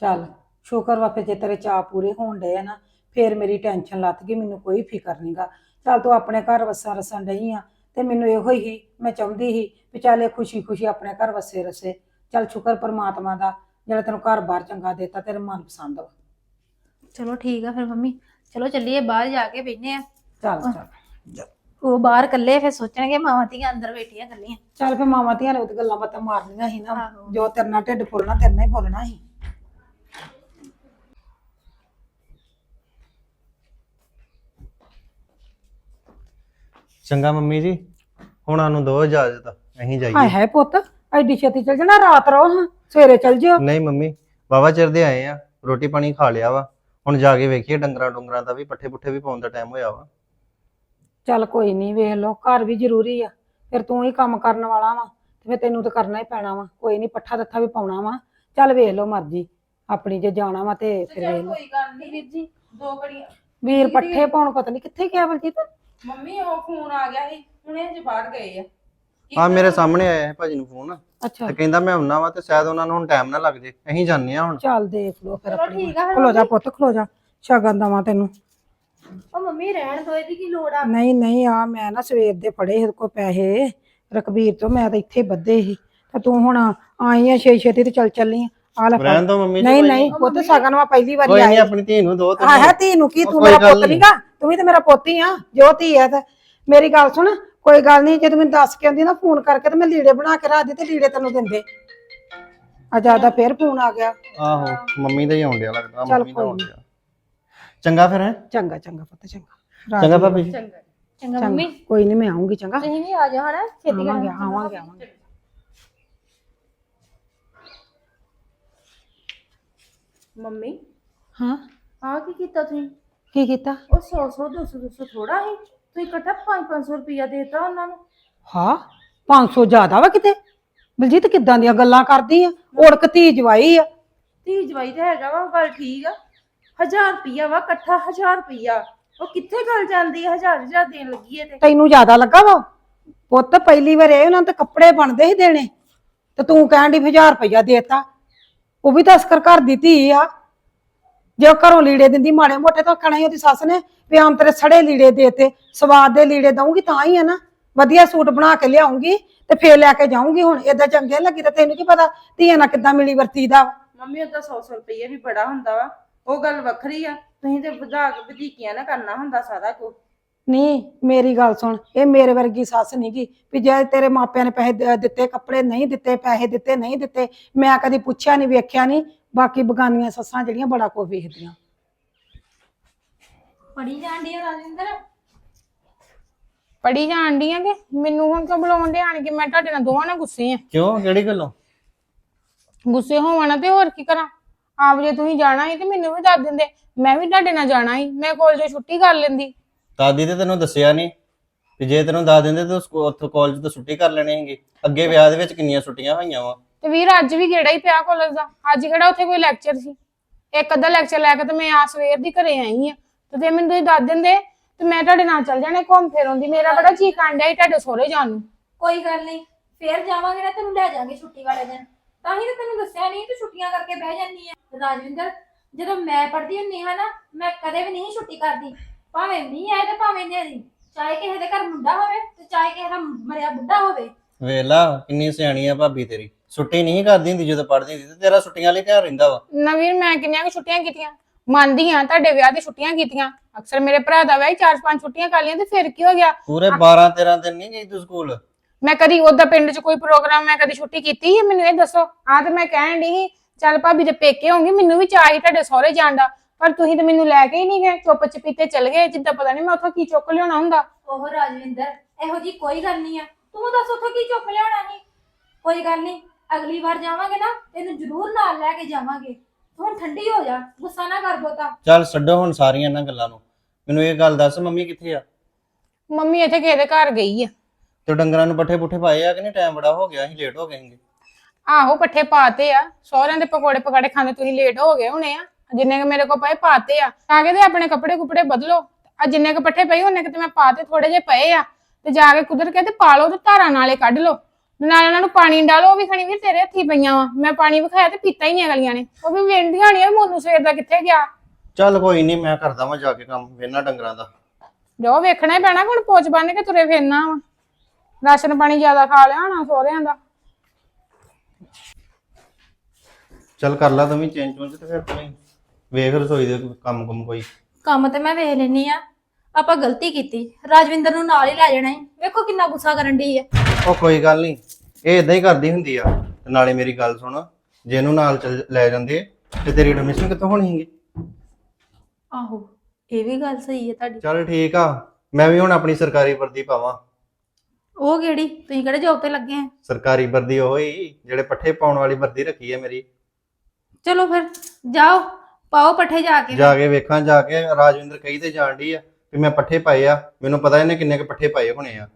[SPEAKER 6] ਚੱਲ ਸ਼ੁਕਰ ਵਾ ਫਿਰ ਜੇ ਤੇਰੇ ਚਾਅ ਪੂਰੇ ਹੋਣ ਡਏ ਆ ਨਾ ਫੇਰ ਮੇਰੀ ਟੈਨਸ਼ਨ ਲੱਥ ਗਈ ਮੈਨੂੰ ਕੋਈ ਫਿਕਰ ਨਹੀਂਗਾ ਚੱਲ ਤੂੰ ਆਪਣੇ ਘਰ ਵਸਾਂ ਰਸਣ ਡਈ ਆ ਤੇ ਮੈਨੂੰ ਇਹੋ ਹੀ ਮੈਂ ਚਾਹੁੰਦੀ ਸੀ ਵੀ ਚੱਲ ਇਹ ਖੁਸ਼ੀ ਖੁਸ਼ੀ ਆਪਣੇ ਘਰ ਵਸੇ ਰਸੇ। ਚੱਲ ਸ਼ੁਕਰ ਪਰਮਾਤਮਾ ਦਾ ਜਿਹੜਾ ਤੈਨੂੰ ਘਰ ਬਾਰ ਚੰਗਾ ਦਿੱਤਾ ਤੇਰੇ ਮਨ ਪਸੰਦ ਵਾ।
[SPEAKER 1] ਚਲੋ ਠੀਕ ਆ ਫਿਰ ਮੰਮੀ। ਚਲੋ ਚੱਲੀਏ ਬਾਹਰ ਜਾ ਕੇ ਬੈਠਨੇ ਆ।
[SPEAKER 6] ਚੱਲ ਚੱਲ।
[SPEAKER 1] ਉਹ ਬਾਹਰ ਇਕੱਲੇ ਫਿਰ ਸੋਚਣਗੇ ਮਾਵਾਂ ਧੀਆਂ ਅੰਦਰ ਬੈਠੀਆਂ ਇਕੱਲੀਆਂ।
[SPEAKER 6] ਚੱਲ ਫੇ ਮਾਵਾਂ ਧੀਆਂ ਨੇ ਉਹ ਤੇ ਗੱਲਾਂ ਬਾਤਾਂ ਮਾਰਨੀਆਂ ਸੀ ਨਾ।
[SPEAKER 1] ਆਹੋ।
[SPEAKER 6] ਜੋ ਤੇਰੇ ਨਾਲ ਢਿੱਡ ਫੁੱਲਣਾ ਤੇਰੇ ਨਾਲ ਹੀ ਫੁੱਲਣਾ ਸੀ।
[SPEAKER 3] ਚੰਗਾ ਮੰਮੀ ਜੀ ਹੁਣ ਸਾਨੂੰ ਦੋ ਇਜਾਜ਼ਤ ਅਸੀਂ
[SPEAKER 6] ਹਾਏ
[SPEAKER 3] ਜਾਈਏ।
[SPEAKER 6] ਹਾਏ ਪੁੱਤ ਐਡੀ ਛੇਤੀ ਚੱਲ ਜਾਣਾ ਰਾਤ ਰਹੋ ਹਾਂ ਸਵੇਰੇ ਚੱਲ ਜਿਓ।
[SPEAKER 3] ਨਹੀਂ ਮੰਮੀ ਵਾਵਾ ਚਿਰ ਦੇ ਆਏ ਆ ਰੋਟੀ ਪਾਣੀ ਖਾ ਲਿਆ ਵਾ। ਹੁਣ ਜਾ ਕੇ ਵੇਖੀਏ ਡੰਗਰਾਂ ਡੁੰਗਰਾਂ ਦਾ ਵੀ ਪੱਠੇ ਪੁੱਠੇ ਵੀ ਪਾਉਣ ਦਾ ਟਾਈਮ ਹੋਇਆ ਵਾ।
[SPEAKER 6] ਚੱਲ ਕੋਈ ਨਹੀਂ ਵੇਖ ਲਓ ਘਰ ਵੀ ਜ਼ਰੂਰੀ ਆ। ਫਿਰ ਤੂੰ ਹੀ ਕੰਮ ਕਰਨ ਵਾਲਾ ਵਾ ਤੇ ਫਿਰ ਤੈਨੂੰ ਤਾਂ ਕਰਨਾ ਹੀ ਪੈਣਾ ਵਾ। ਕੋਈ ਨਹੀਂ ਪੱਠਾ ਦੱਥਾ ਵੀ ਪਾਉਣਾ ਵਾ। ਚੱਲ ਵੇਖ ਲਓ ਮਰਜ਼ੀ ਆਪਣੀ ਜੇ ਜਾਣਾ ਵਾ ਤੇ ਫਿਰ ਵੇਖ ਲਓ।
[SPEAKER 5] ਕੋਈ ਗੱਲ ਨਹੀਂ ਵੀਰ ਜੀ ਦੋ ਘੜੀਆਂ।
[SPEAKER 6] ਵੀਰ ਪੱਠੇ ਪਾਉਣ ਪਤਾ ਨਹੀਂ ਕਿੱਥੇ ਗਿਆ ਬਲਜੀਤ?
[SPEAKER 5] ਮੰਮੀ ਉਹ ਫੋਨ ਆ ਗਿਆ ਸੀ ਹੁਣੇ ਹਜੇ ਬਾਹਰ ਗਏ ਆ।
[SPEAKER 3] ਆ ਮੇਰੇ ਸਾਹਮਣੇ ਆਇਆ ਹੈ ਭਾਜੀ ਨੂੰ ਫੋਨ।
[SPEAKER 6] ਅੱਛਾ।
[SPEAKER 3] ਤੇ ਕਹਿੰਦਾ ਮੈਂ ਹੁੰਨਾ ਵਾ ਤੇ ਸ਼ਾਇਦ ਉਹਨਾਂ ਨੂੰ ਹੁਣ ਟਾਈਮ ਨਾ ਲੱਗ ਜੇ। ਅਸੀਂ ਜਾਂਦੇ ਆ ਹੁਣ।
[SPEAKER 6] ਚੱਲ ਦੇਖ ਲੋ ਫਿਰ
[SPEAKER 1] ਚਲੋ
[SPEAKER 6] ਆਪਣੀ
[SPEAKER 1] ਠੀਕ ਆ
[SPEAKER 6] ਖਲੋ ਜਾ ਪੁੱਤ ਖਲੋ ਜਾ। ਸ਼ਗਨ ਦਵਾਂ ਤੈਨੂੰ।
[SPEAKER 1] ਉਹ ਮੰਮੀ ਰਹਿਣ ਦੋ ਇਹਦੀ ਕੀ ਲੋੜ ਆ?
[SPEAKER 6] ਨਹੀਂ ਨਹੀਂ ਆ ਮੈਂ ਨਾ ਸਵੇਰ ਦੇ ਫੜੇ ਇਹਦੇ ਕੋ ਪੈਸੇ। ਰਕਬੀਰ ਤੋਂ ਮੈਂ ਤਾਂ ਇੱਥੇ ਬੱਧੇ ਸੀ। ਤੇ ਤੂੰ ਹੁਣ ਆਈ ਆ ਛੇ ਛੇਤੀ ਤੇ ਚੱਲ ਚੱਲੀ ਆ। ਆ ਲੈ ਫੜ।
[SPEAKER 3] ਰਹਿਣ ਦੋ ਮੰਮੀ ਜੀ,
[SPEAKER 6] ਨਹੀਂ
[SPEAKER 3] ਕੋਈ
[SPEAKER 6] ਨਹੀਂ ਪੁੱਤ ਸ਼ਗਨ ਵਾ ਪਹਿਲੀ ਵਾਰੀ
[SPEAKER 3] ਕੋਈ ਨਹੀਂ
[SPEAKER 6] ਆਇਆ
[SPEAKER 3] ਆਪਣੀ ਧੀ ਨੂੰ ਦੋ ਤੇ
[SPEAKER 6] ਹਾਂ ਹੈ ਧੀ ਨੂੰ ਕੀ
[SPEAKER 3] ਉਹ
[SPEAKER 6] ਤੂੰ
[SPEAKER 3] ਕੋਈ
[SPEAKER 6] ਮੇਰਾ
[SPEAKER 3] ਗੱਲ
[SPEAKER 6] ਪੁੱਤ
[SPEAKER 3] ਨੀ।
[SPEAKER 6] ਨਹੀਂਗਾ ਤੂੰ ਵੀ ਤੇ ਮੇਰਾ ਪੁੱਤ ਹੀ ਆ ਜੋ ਧੀ ਹੈ ਤੇ। ਮੇਰੀ ਗੱਲ ਸੁਣ ਕੋਈ ਗੱਲ ਨਹੀਂ ਜੇ ਤੂੰ ਮੈਨੂੰ ਦੱਸ ਕੇ ਆਉਂਦੀ ਨਾ ਫੋਨ ਕਰਕੇ ਤੇ ਮੈਂ ਲੀੜੇ ਬਣਾ ਕੇ ਰੱਖ ਦੇ ਤੇ ਲੀੜੇ ਤੈਨੂੰ ਦਿੰਦੇ। ਆ ਜ਼ਿਆਦਾ ਫੇਰ ਫੋਨ ਆ ਗਿਆ।
[SPEAKER 3] ਆਹੋ ਮੰਮੀ ਦਾ ਹੀ ਆਉਣ ਡਿਆ ਲੱਗਦਾ
[SPEAKER 6] ਚੱਲ
[SPEAKER 3] ਮੰਮੀ ਦਾ
[SPEAKER 6] ਕੋਈ
[SPEAKER 3] ਆਉਣ ਡਿਆ। ਚੰਗਾ ਫਿਰ ਹੈ?
[SPEAKER 6] ਚੰਗਾ ਚੰਗਾ ਪੁੱਤ ਚੰਗਾ।
[SPEAKER 3] ਚੰਗਾ ਭਾਬੀ ਜੀ।
[SPEAKER 5] ਚੰਗਾ।
[SPEAKER 1] ਮੰਮੀ।
[SPEAKER 6] ਕੋਈ ਨਹੀਂ ਮੈਂ ਆਉਂਗੀ ਚੰਗਾ।
[SPEAKER 1] ਤੁਸੀਂ ਵੀ ਆ ਜਾਓ ਹਨਾ? ਛੇਤੀ
[SPEAKER 6] ਆਵਾਂਗੇ ਆਵਾਂਗੇ।
[SPEAKER 5] ਮੰਮੀ।
[SPEAKER 6] ਹਾਂ।
[SPEAKER 5] ਆਹ ਕੀ ਕੀਤਾ ਤੁਸੀਂ?
[SPEAKER 6] ਕੀ ਕੀਤਾ?
[SPEAKER 5] ਉਹ 100 100 200 200 ਥੋੜਾ ਹੀ ਤੁਸੀਂ ਇਕੱਠਾ 5 500 ਰੁਪਇਆ ਦੇਤਾ ਉਹਨਾਂ ਨੂੰ।
[SPEAKER 6] ਹਾਂ 500 ਜ਼ਿਆਦਾ ਵਾ ਕਿਤੇ? ਬਲਜੀਤ ਕਿੱਦਾਂ ਦੀਆਂ ਗੱਲਾਂ ਕਰਦੀ ਆ? ਉੜਕ ਧੀ ਜਵਾਈ ਆ।
[SPEAKER 5] ਧੀ ਜਵਾਈ ਤੇ ਹੈਗਾ ਵਾ ਉਹ ਗੱਲ ਠੀਕ ਆ। 1000 ਰੁਪਇਆ ਵਾ ਇਕੱਠਾ 1000 ਰੁਪਇਆ ਉਹ ਕਿੱਥੇ ਗੱਲ ਜਾਂਦੀ ਹੈ 1000 1000 ਦੇਣ ਲੱਗੀ ਏ ਤੇ।
[SPEAKER 6] ਤੈਨੂੰ ਜ਼ਿਆਦਾ ਲੱਗਾ ਵਾ? ਪੁੱਤ ਪਹਿਲੀ ਵਾਰ ਇਹ ਉਹਨਾਂ ਤਾਂ ਕੱਪੜੇ ਬਣਦੇ ਸੀ ਦੇਣੇ। ਤੇ ਤੂੰ ਕਹਿਣ ਦੀ 1000 ਰੁਪਇਆ ਦੇਤਾ। ਉਹ ਵੀ ਤਾਂ ਅਸਕਰ ਘਰ ਦੀ ਧੀ ਆ। ਜੇ ਉਹ ਘਰੋਂ ਲੀੜੇ ਦਿੰਦੀ, ਮਾੜੇ ਮੋਟੇ ਤਾਂ ਕਣਾ ਹੀ ਉਹਦੀ ਸੱਸ ਨੇ ਵੀ ਆਮ ਤੇਰੇ ਸੜੇ ਲੀੜੇ ਦੇਤੇ ਸਵਾਦ ਦੇ ਲੀੜੇ ਦਊਂਗੀ ਤਾਂ ਹੀ ਆ ਨਾ। ਵਧੀਆ ਸੂਟ ਬਣਾ ਕੇ ਲਿਆਉਂਗੀ ਤੇ ਫੇਰ ਲੈ ਕੇ ਜਾਊਂਗੀ ਹੁਣ, ਏਦਾਂ ਚੰਗੇ ਲੱਗੀ ਤਾਂ ਤੈਨੂੰ ਕੀ ਪਤਾ ਧੀਆਂ ਨਾਲ ਕਿੱਦਾਂ ਮਿਲੀ ਵਰਤੀ ਦਾ ਵਾ।
[SPEAKER 5] ਮੰਮੀ ਉਹਦਾ 100 100 ਰੁਪਇਆ ਵੀ ਬੜਾ ਹੁੰਦਾ ਵਾ। ਉਹ ਗੱਲ ਵੱਖਰੀ ਆ, ਤੁਸੀਂ ਤੇ ਵਧਾ ਕੇ ਵਧੀਕੀਆਂ ਨਾ ਕਰਨਾ ਹੁੰਦਾ ਸਾਰਾ ਕੁਝ
[SPEAKER 6] ਨਹੀਂ ਮੇਰੀ ਗੱਲ ਸੁਣ ਇਹ ਮੇਰੇ ਵਰਗੀ ਸੱਸ ਨੀ ਗੀ ਵੀ ਜੇ ਤੇਰੇ ਮਾਪਿਆਂ ਨੇ ਪੈਸੇ ਦ- ਦਿੱਤੇ ਕੱਪੜੇ ਨਹੀਂ ਦਿੱਤੇ ਪੈਸੇ ਦਿੱਤੇ ਨਹੀਂ ਦਿੱਤੇ ਮੈਂ ਕਦੀ ਪੁੱਛਿਆ ਨਹੀਂ ਵੇਖਿਆ ਨਹੀਂ ਬਾਕੀ ਬਗਾਨੀਆਂ ਸੱਸਾਂ ਜਿਹੜੀਆਂ ਬੜਾ ਕੁਝ ਵੇਖਦੀਆਂ।
[SPEAKER 1] ਪੜੀ ਜਾਂਦੀ ਆ ਰਾਜਿੰਦਰ?
[SPEAKER 4] ਪੜੀ ਜਾਣ ਡੀਆਂ ਕਿ? ਮੈਨੂੰ ਹੁਣ ਕਿਉਂ ਬੁਲਾਉਣ ਦੇ ਆਣ ਕੇ ਮੈਂ ਤੁਹਾਡੇ ਨਾਲ ਦੋਵਾਂ ਨਾਲ ਗੁੱਸੇ ਆ।
[SPEAKER 3] ਕਿਉਂ? ਕਿਹੜੀ ਗੱਲੋਂ?
[SPEAKER 4] ਗੁੱਸੇ ਹੋਵਾਂ ਤੇ ਹੋਰ ਕੀ ਕਰਾਂ? ਆਪ ਜੇ ਤੁਸੀਂ ਜਾਣਾ ਸੀ ਤੇ ਮੈਨੂੰ ਵੀ ਦੱਸ ਦਿੰਦੇ। ਮੈਂ ਵੀ ਤੁਹਾਡੇ ਨਾਲ ਜਾਣਾ ਸੀ। ਮੈਂ ਕਾਲਜੋਂ ਛੁੱਟੀ ਕਰ ਲੈਂਦੀ।
[SPEAKER 3] ਦਾਦੀ ਤੇ ਤੈਨੂੰ ਦੱਸਿਆ ਨਹੀਂ ਕਿ ਜੇ ਤੈਨੂੰ ਦੱਸ ਦਿੰਦੇ ਤਾਂ ਸਕੂ- ਉੱਥੋਂ ਕਾਲਜ ਤੋਂ ਛੁੱਟੀ ਕਰ ਲੈਣੀ ਹੈਗੀ ਅੱਗੇ ਵਿਆਹ ਦੇ ਵਿੱਚ ਕਿੰਨੀਆਂ ਛੁੱਟੀਆਂ ਹੋਈਆਂ ਵਾ?
[SPEAKER 4] ਤੇ ਵੀਰ ਅੱਜ ਵੀ ਗੇੜਾ ਹੀ ਪਿਆ ਕਾਲਜ ਦਾ? ਅੱਜ ਕਿਹੜਾ ਉੱਥੇ ਕੋਈ ਲੈਕਚਰ ਸੀ? ਇੱਕ ਅੱਧਾ ਲੈਕਚਰ ਲੈ ਕੇ ਤੇ ਮੈਂ ਆ ਸਵੇਰ ਦੀ ਘਰੇ ਆਈ ਆ। ਤੇ ਜੇ ਮੈਨੂੰ ਤੁਸੀਂ ਦੱਸ ਦਿੰਦੇ ਤੇ ਮੈਂ ਤੁਹਾਡੇ ਨਾਲ ਚੱਲ ਜਾਣਾ ਘੁੰਮ ਫਿਰ ਆਉਂਦੀ। ਮੇਰਾ ਬੜਾ ਜੀ ਕਾਂਡਿਆ ਹੀ ਤੁਹਾਡੇ ਸਹੁਰੇ ਜਾਣ ਨੂੰ।
[SPEAKER 1] ਕੋਈ ਗੱਲ ਨਹੀਂ ਫੇਰ ਜਾਵਾਂਗੇ ਨਾ ਤੈਨੂੰ ਲੈ ਜਾਾਂਗੇ ਛੁੱਟੀ ਵਾਲੇ ਦਿਨ। ਤਾਂ ਹੀ ਤਾਂ ਤੈਨੂੰ ਦੱਸਿਆ ਨਹੀਂ ਤੂੰ ਛੁੱਟੀਆਂ ਕਰਕੇ ਬਹਿ ਜਾਂਦੀ ਆ। ਰਾਜਵਿੰਦਰ ਜਦੋਂ ਮੈਂ ਪੜ੍ਹਦੀ ਹੁੰਦੀ ਹਾਂ ਨਾ ਮੈਂ ਕਦੇ ਵੀ ਨਹੀਂ ਛੁੱਟੀ ਕਰਦੀ। ਭਾਵੇਂ ਮੀਂਹ ਆਏ ਤੇ ਭਾਵੇਂ ਨੇਰੀ ਚਾਹੇ ਕਿਸੇ ਦੇ ਘਰ ਮੁੰਡਾ ਹੋਵੇ ਤੇ ਚਾਹੇ ਕਿਸੇ ਦਾ ਮਰਿਆ ਬੁੱਢਾ ਹੋਵੇ।
[SPEAKER 3] ਵੇਲਾ ਕਿੰਨੀ ਸਿਆਣੀ ਆ ਭਾਬੀ ਤੇਰੀ। ਛੁੱਟੀ ਨਹੀਂ ਕਰਦੀ ਹੁੰਦੀ ਜਦੋਂ ਪੜ੍ਹਦੀ ਹੁੰਦੀ ਤੇ ਤੇਰਾ ਛੁੱਟੀਆਂ ਲਈ ਧਿਆਨ ਰਹਿੰਦਾ ਵਾ।
[SPEAKER 4] ਨਾ ਵੀਰ ਮੈਂ ਕਿੰਨੀਆਂ ਕੁ ਛੁੱਟੀਆਂ ਕੀਤੀਆਂ? ਮੰਨਦੀ ਹਾਂ ਤੁਹਾਡੇ ਵਿਆਹ ਦੀ ਛੁੱਟੀਆਂ ਕੀਤੀਆਂ। ਅਕਸਰ ਮੇਰੇ ਭਰਾ ਦਾ ਵਿਆਹ ਹੀ ਚਾਰ ਪੰਜ ਛੁੱਟੀਆਂ ਕਰ ਲਈਆਂ ਤੇ ਫਿਰ ਕੀ ਹੋ ਗਿਆ?
[SPEAKER 3] ਪੂਰੇ 12 13 ਦਿਨ ਨਹੀਂ ਗਈ ਤੂੰ ਸਕੂਲ?
[SPEAKER 4] ਮੈਂ ਕਦੀ ਉਹਦਾ ਪਿੰਡ 'ਚ ਕੋਈ ਪ੍ਰੋਗਰਾਮ ਮੈਂ ਕਦੀ ਛੁੱਟੀ ਕੀਤੀ ਹੈ ਮੈਨੂੰ ਇਹ ਦੱਸੋ। ਆ ਤੇ ਮੈਂ ਕਹਿਣ ਦੀ ਚੱਲ ਭਾਬੀ ਦੇ ਪੇਕੇ ਹੋਣਗੇ ਮੈਨੂੰ ਵੀ ਚਾਹੀ ਤੁਹਾਡੇ ਸਹੁਰੇ ਜਾਣ ਦਾ। ਪਰ ਤੁਸੀਂ ਤਾਂ ਮੈਨੂੰ ਲੈ ਕੇ ਹੀ ਨਹੀਂ ਗਏ ਚੁੱਪ ਚਪੀਤੇ ਚਲ ਗਏ ਜਿੱਦਾਂ ਪਤਾ ਨਹੀਂ ਮੈਂ ਉੱਥੋਂ ਕੀ ਚੁੱਕ ਲਿਆਉਣਾ ਹੁੰਦਾ।
[SPEAKER 1] ਉਹ ਰਾਜਵਿੰਦਰ ਇਹੋ ਜੀ ਕੋਈ ਗੱਲ ਨਹੀਂ ਆ। ਤੂੰ ਦੱਸ ਉੱਥੋਂ ਕੀ ਚੁੱਕ ਲਿਆਉਣਾ ਨਹੀਂ ਕੋਈ ਗੱਲ ਨਹੀਂ ਅਗਲੀ ਵਾਰ ਜਾਵਾਂਗੇ ਨਾ ਤੈਨੂੰ ਜ਼ਰੂਰ ਨਾਲ ਲੈ ਕੇ ਜਾਵਾਂਗੇ। ਤੂੰ ਹੁਣ ਠੰਡੀ ਹੋ ਜਾ ਗੁੱਸਾ ਨਾ ਕਰ ਬੋਤਾ
[SPEAKER 3] ਚੱਲ ਛੱਡੋ ਹੁਣ ਸਾਰੀਆਂ ਇਹਨਾਂ ਗੱਲਾਂ ਨੂੰ। ਮੈਨੂੰ ਇਹ ਗੱਲ ਦੱਸ ਮੰਮੀ ਕਿੱਥੇ ਆ?
[SPEAKER 4] ਮੰਮੀ ਇੱਥੇ ਕਿਸੇ ਦੇ ਘਰ ਗਈ ਆ।
[SPEAKER 3] ਤੇ ਡੰਗਰਾਂ ਨੂੰ ਪੱਠੇ ਪੁੱਠੇ ਪਾਏ ਆ ਕਿ ਨਹੀਂ? ਟਾਈਮ ਬੜਾ ਹੋ ਗਿਆ ਅਸੀਂ ਲੇਟ ਹੋ ਗਏ ਹਾਂਗੇ
[SPEAKER 4] ਆਹੋ ਪੱਠੇ ਪਾਤੇ ਆ। ਸਹੁਰਿਆਂ ਦੇ ਪਕੌੜੇ ਪਕਾੜੇ ਖਾਂਦੇ ਤੁਸੀਂ ਲੇਟ ਹੋ ਗਏ ਹੋਣੇ ਆ। ਜਿੰਨੇ ਕੁ ਮੇਰੇ ਕੋਲ ਪਏ ਪਾਤੇ ਆ। ਆ ਕੇ ਤੇ ਆਪਣੇ ਕੱਪੜੇ ਕੁਪੜੇ ਬਦਲੋ। ਆ ਜਿੰਨੇ ਕੁ ਪੱਠੇ ਪਏ ਉਹਨੇ ਕਿ ਤੇ ਮੈਂ ਪਾਤੇ ਥੋੜੇ ਜਿਹੇ ਪਏ ਆ। ਤੇ ਜਾ ਕੇ ਕੁਦਰ ਕੇ ਤੇ ਪਾ ਲਓ ਤੇ ਧਾਰਾਂ ਨਾਲੇ ਕੱਢ ਲਓ। ਨਾਲੇ ਉਹਨਾਂ ਨੂੰ ਪਾਣੀ ਡਾਲੋ ਉਹ ਵੀ ਖਣੀ ਵੀ ਤੇਰੇ ਹੱਥੀ ਪਈਆਂ ਵਾ। ਮੈਂ ਪਾਣੀ ਵਿਖਾਇਆ ਤੇ ਪੀਤਾ ਹੀ ਨਹੀਂ ਅਗਲੀਆਂ ਨੇ। ਉਹ ਵੀ ਵੇਂਦੀਆਂ ਨਹੀਂ ਮੋਨੂ ਸਵੇਰ ਦਾ ਕਿੱਥੇ ਗਿਆ।
[SPEAKER 3] ਚੱਲ ਕੋਈ ਨਹੀਂ ਮੈਂ ਕਰਦਾ ਵਾਂ ਜਾ ਕੇ ਕੰਮ ਵੇਨਾ ਡੰਗਰਾਂ ਦਾ।
[SPEAKER 4] ਜੋ ਵੇਖਣਾ ਹੀ ਪੈਣਾ ਹੁਣ ਪੋਚ ਬੰਨ ਕੇ ਤੁਰੇ ਫਿਰਨਾ ਵਾ। ਰਾਸ਼ਨ ਪਾਣੀ ਜ਼ਿਆਦਾ ਖਾ ਲਿਆ ਹੋਣਾ ਸਹੁਰਿਆਂ ਦਾ।
[SPEAKER 3] ਚੱਲ ਕਰ ਲਾ ਤੂੰ ਵੀ ਚੇਂਜ ਚੂੰਜ ਤੇ ਫਿਰ ਤੂੰ ਵੀ। ਵੇਖ ਰਸੋਈ ਦੇ ਕੰਮ ਕੁਮ ਕੋਈ।
[SPEAKER 1] ਕੰਮ ਤੇ ਮੈਂ ਵੇਖ ਲੈਣੀ ਆ। ਆਪਾਂ ਗਲਤੀ ਕੀਤੀ। ਰਾਜਵਿੰਦਰ ਨੂੰ ਨਾਲ ਹੀ ਲੈ ਜਾਣਾ ਹੈ ਵੇਖੋ ਕਿੰਨਾ ਗੁੱਸਾ ਕਰਨ ਦੀ ਹੈ
[SPEAKER 3] ਉਹ ਕੋਈ ਗੱਲ ਨਹੀਂ ਇਹ ਇਦਾਂ ਹੀ ਕਰਦੀ ਹੁੰਦੀ ਆ। ਤੇ ਨਾਲੇ ਮੇਰੀ ਗੱਲ ਸੁਣ। ਜੇ ਇਹਨੂੰ ਨਾਲ ਚੱਲ ਲੈ ਜਾਂਦੇ ਤੇ ਤੇਰੀ ਐਡਮਿਸ਼ਨ ਕਿੱਥੋਂ ਹੋਣੀ ਸੀਗੀ?
[SPEAKER 1] ਆਹੋ ਇਹ ਵੀ ਗੱਲ ਸਹੀ ਹੈ ਤੁਹਾਡੀ।
[SPEAKER 3] ਚੱਲ ਠੀਕ ਆ। ਮੈਂ ਵੀ ਹੁਣ ਆਪਣੀ ਸਰਕਾਰੀ ਵਰਦੀ ਪਾਵਾਂ।
[SPEAKER 1] ਉਹ ਕਿਹੜੀ? ਤੁਸੀਂ ਕਿਹੜੇ ਜੋਬ ਤੇ ਲੱਗੇ ਆ?
[SPEAKER 3] ਸਰਕਾਰੀ ਵਰਦੀ ਉਹ ਹੀ ਜਿਹੜੇ ਪੱਠੇ ਪਾਉਣ ਵਾਲੀ ਵਰਦੀ ਰੱਖੀ ਹੈ ਮੇਰੀ।
[SPEAKER 1] ਚਲੋ ਫਿਰ ਜਾਓ। ਪਾਓ ਪੱਠੇ ਜਾ ਕੇ
[SPEAKER 3] ਜਾ ਕੇ ਵੇਖਾਂ ਜਾ ਕੇ ਰਾਜਵਿੰਦਰ ਕਹੀ ਤੇ ਜਾਣ ਡਈ ਆ ਵੀ ਮੈਂ ਪੱਠੇ ਪਾਏ ਆ। ਮੈਨੂੰ ਪਤਾ ਇਹਨੇ ਕਿੰਨੇ ਕੁ ਪੱਠੇ ਪਾਏ ਹੋਣੇ ਆ।